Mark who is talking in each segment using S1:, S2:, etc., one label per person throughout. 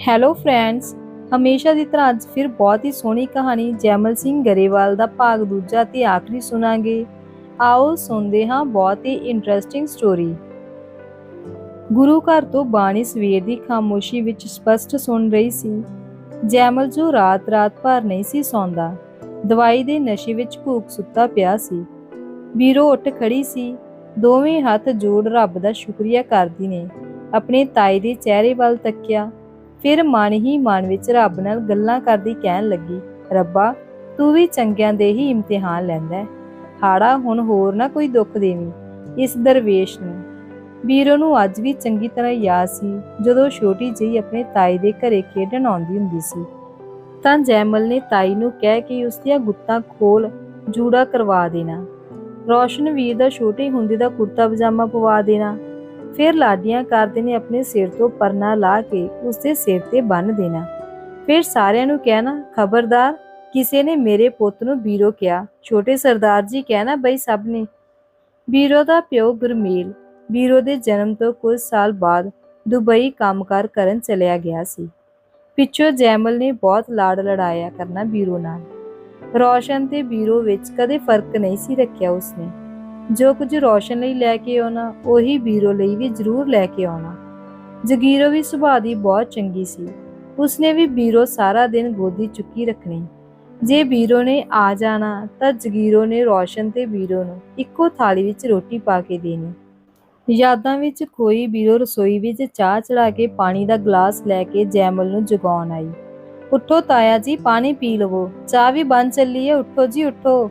S1: Hello friends ਹਮੇਸ਼ਾ ਦੀ ਤਰ੍ਹਾਂ ਅੱਜ ਫਿਰ ਬਹੁਤ ਹੀ ਸੋਹਣੀ ਕਹਾਣੀ ਜੈਮਲ ਸਿੰਘ ਗਰੇਵਾਲ ਦਾ ਭਾਗ ਦੂਜਾ ਤੇ ਆਖਰੀ ਸੁਣਾਂਗੇ। ਆਓ ਸੁਣਦੇ ਹਾਂ ਬਹੁਤ ਹੀ ਇੰਟਰਸਟਿੰਗ ਸਟੋਰੀ ਗੁਰੂ ਘਰ ਤੋਂ ਬਾਣੀ ਸਵੇਰ ਦੀ ਖਾਮੋਸ਼ੀ ਵਿੱਚ ਸਪਸ਼ਟ ਸੁਣ ਰਹੀ ਸੀ। ਜੈਮਲ ਜੋ ਰਾਤ-ਰਾਤ ਭਰ ਨਹੀਂ ਸੀ ਸੌਂਦਾ, ਦਵਾਈ ਦੇ ਨਸ਼ੇ ਵਿੱਚ ਭੂਖ ਸੁੱਤਾ ਪਿਆ ਸੀ। ਵੀਰੋ ਉੱਠ ਖੜੀ ਸੀ, ਦੋਵੇਂ ਹੱਥ ਜੋੜ ਰੱਬ ਦਾ ਸ਼ੁਕਰੀਆ ਕਰਦੀ ਨੇ, ਆਪਣੇ ਤਾਈ ਦੇ ਚਿਹਰੇ ਵੱਲ ਤੱਕਿਆ। ਫਿਰ ਮਨ ਹੀ ਮਨ ਵਿੱਚ ਰੱਬ ਨਾਲ ਗੱਲਾਂ ਕਰਦੀ ਕਹਿਣ ਲੱਗੀ, ਰੱਬਾ, ਤੂੰ ਵੀ ਚੰਗਿਆਂ ਦੇ ਹੀ ਇਮਤਿਹਾਨ ਲੈਂਦਾ ਹੈ। ਹਾੜਾ ਹੁਣ ਹੋਰ ਨਾ ਕੋਈ ਦੁੱਖ ਦੇਵੀਂ ਇਸ ਦਰਵੇਸ਼ ਨੂੰ। ਵੀਰੋ ਨੂੰ ਅੱਜ ਵੀ ਚੰਗੀ ਤਰ੍ਹਾਂ ਯਾਦ ਸੀ, ਜਦੋਂ ਛੋਟੀ ਜਿਹੀ ਆਪਣੇ ਤਾਈ ਦੇ ਘਰੇ ਖੇਡਣ ਆਉਂਦੀ ਹੁੰਦੀ ਸੀ। ਤਾਂ ਜੈਮਲ ਨੇ ਤਾਈ ਨੂੰ ਕਹਿ ਕੇ ਉਸ ਦੀਆਂ ਗੁੱਤਾਂ ਖੋਲ ਜੂੜਾ ਕਰਵਾ ਦੇਣਾ। ਰੋਸ਼ਨ ਵੀਰ ਦਾ ਛੋਟੇ ਹੁੰਦੇ ਦਾ ਕੁੜਤਾ ਪਜਾਮਾ ਪਵਾ ਦੇਣਾ। ਫਿਰ ਲਾਡੀਆਂ ਕਰਦੇ ਨੇ ਆਪਣੇ ਸਿਰ ਤੋਂ ਪਰਨਾ ਲਾ ਕੇ ਉਸਦੇ ਸਿਰ ਤੇ ਬੰਨ ਦੇਣਾ। ਫਿਰ ਸਾਰਿਆਂ ਨੂੰ ਕਹਿਣਾ, ਖਬਰਦਾਰ, ਕਿਸੇ ਨੇ ਮੇਰੇ ਪੁੱਤ ਨੂੰ ਬੀਰੋ ਕਿਹਾ। ਛੋਟੇ ਸਰਦਾਰ ਜੀ ਕਹਿਣਾ, ਬਈ ਸਭ ਨੇ। ਬੀਰੋ ਦਾ ਪਿਓ ਗੁਰਮੇਲ ਬੀਰੋ ਦੇ ਜਨਮ ਤੋਂ ਕੁਝ ਸਾਲ ਬਾਅਦ ਦੁਬਈ ਕੰਮਕਾਰ ਕਰਨ ਚਲਿਆ ਗਿਆ ਸੀ। ਪਿੱਛੋਂ ਜੈਮਲ ਨੇ ਬਹੁਤ ਲਾੜ ਲੜਾਇਆ ਕਰਨਾ ਬੀਰੋ ਨਾਲ। ਰੌਸ਼ਨ ਤੇ ਬੀਰੋ ਵਿੱਚ ਕਦੇ ਫ਼ਰਕ ਨਹੀਂ ਸੀ ਰੱਖਿਆ ਉਸਨੇ। ਜੋ ਕੁਝ ਰੋਸ਼ਨ ਲਈ ਲੈ ਕੇ ਆਉਣਾ, ਉਹੀ ਬੀਰੋ ਲਈ ਵੀ ਜ਼ਰੂਰ ਲੈ ਕੇ ਆਉਣਾ। ਜਗੀਰੋ ਵੀ ਸੁਭਾਅ ਦੀ ਬਹੁਤ ਚੰਗੀ ਸੀ। ਉਸਨੇ ਵੀ ਬੀਰੋ ਸਾਰਾ ਦਿਨ ਗੋਦੀ ਚੁੱਕੀ ਰੱਖਣੀ। ਜੇ ਬੀਰੋ ਨੇ ਆ ਜਾਣਾ, ਤਾਂ ਜਗੀਰੋ ਨੇ ਰੋਸ਼ਨ ਤੇ ਬੀਰੋ ਨੂੰ ਇੱਕੋ ਥਾਲੀ ਵਿੱਚ ਰੋਟੀ ਪਾ ਕੇ ਦੇਣੀ। ਯਾਦਾਂ ਵਿੱਚ ਕੋਈ ਬੀਰੋ ਰਸੋਈ ਵਿੱਚ ਚਾਹ ਚੜਾ ਕੇ ਪਾਣੀ ਦਾ ਗਲਾਸ ਲੈ ਕੇ ਜੈਮਲ ਨੂੰ ਜਗਾਉਣ ਆਈ। ਉੱਠੋ ਤਾਇਆ ਜੀ, ਪਾਣੀ ਪੀ ਲਵੋ। ਚਾਹ ਵੀ ਬਣ ਚੱਲੀ ਹੈ ਉੱਠੋ ਜੀ, ਉੱਠੋ।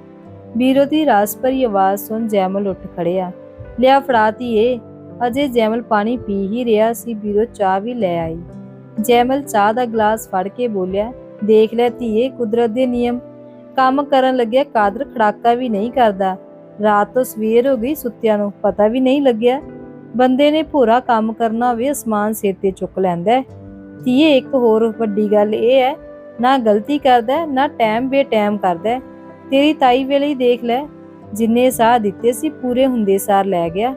S1: ਬੀਰੋ ਦੀ ਰਾਸ ਭਰੀ ਆਵਾਜ਼ ਸੁਣ ਜੈਮਲ ਉੱਠ ਖੜਿਆ। ਲਿਆ ਫੜਾਤੀ ਏ ਅਜੇ ਜੈਮਲ ਪਾਣੀ ਪੀ ਹੀ ਰਿਹਾ ਸੀ, ਬੀਰੋ ਚਾਹ ਵੀ ਲੈ ਆਈ। ਜੈਮਲ ਚਾਹ ਦਾ ਗਲਾਸ ਫੜ ਕੇ ਬੋਲਿਆ, ਦੇਖ ਲੈ ਧੀਏ, ਕੁਦਰਤ ਦੇ ਨਿਯਮ। ਕੰਮ ਕਰਨ ਲੱਗਿਆ ਕਾਦਰ ਖੜਾਕਾ ਵੀ ਨਹੀਂ ਕਰਦਾ। ਰਾਤ ਤੋਂ ਸਵੇਰ ਹੋ ਗਈ ਸੁੱਤਿਆਂ ਨੂੰ, ਪਤਾ ਵੀ ਨਹੀਂ ਲੱਗਿਆ। ਬੰਦੇ ਨੇ ਪੂਰਾ ਕੰਮ ਕਰਨਾ ਹੋਵੇ, ਅਸਮਾਨ ਸਿਰ ਤੇ ਚੁੱਕ ਲੈਂਦਾ ਧੀਏ, ਇੱਕ ਹੋਰ ਵੱਡੀ ਗੱਲ ਇਹ ਹੈ, ਨਾ ਗਲਤੀ ਕਰਦਾ, ਨਾ ਟਾਈਮ ਬੇ ਟਾਈਮ ਕਰਦਾ ਤੇਰੀ ਤਾਈ ਵੇਲੇ ਹੀ ਦੇਖ ਲੈ। ਜਿੰਨੇ ਸਾਹ ਦਿੱਤੇ ਸੀ, ਪੂਰੇ ਹੁੰਦੇ ਸਾਰ ਲੈ ਗਿਆ।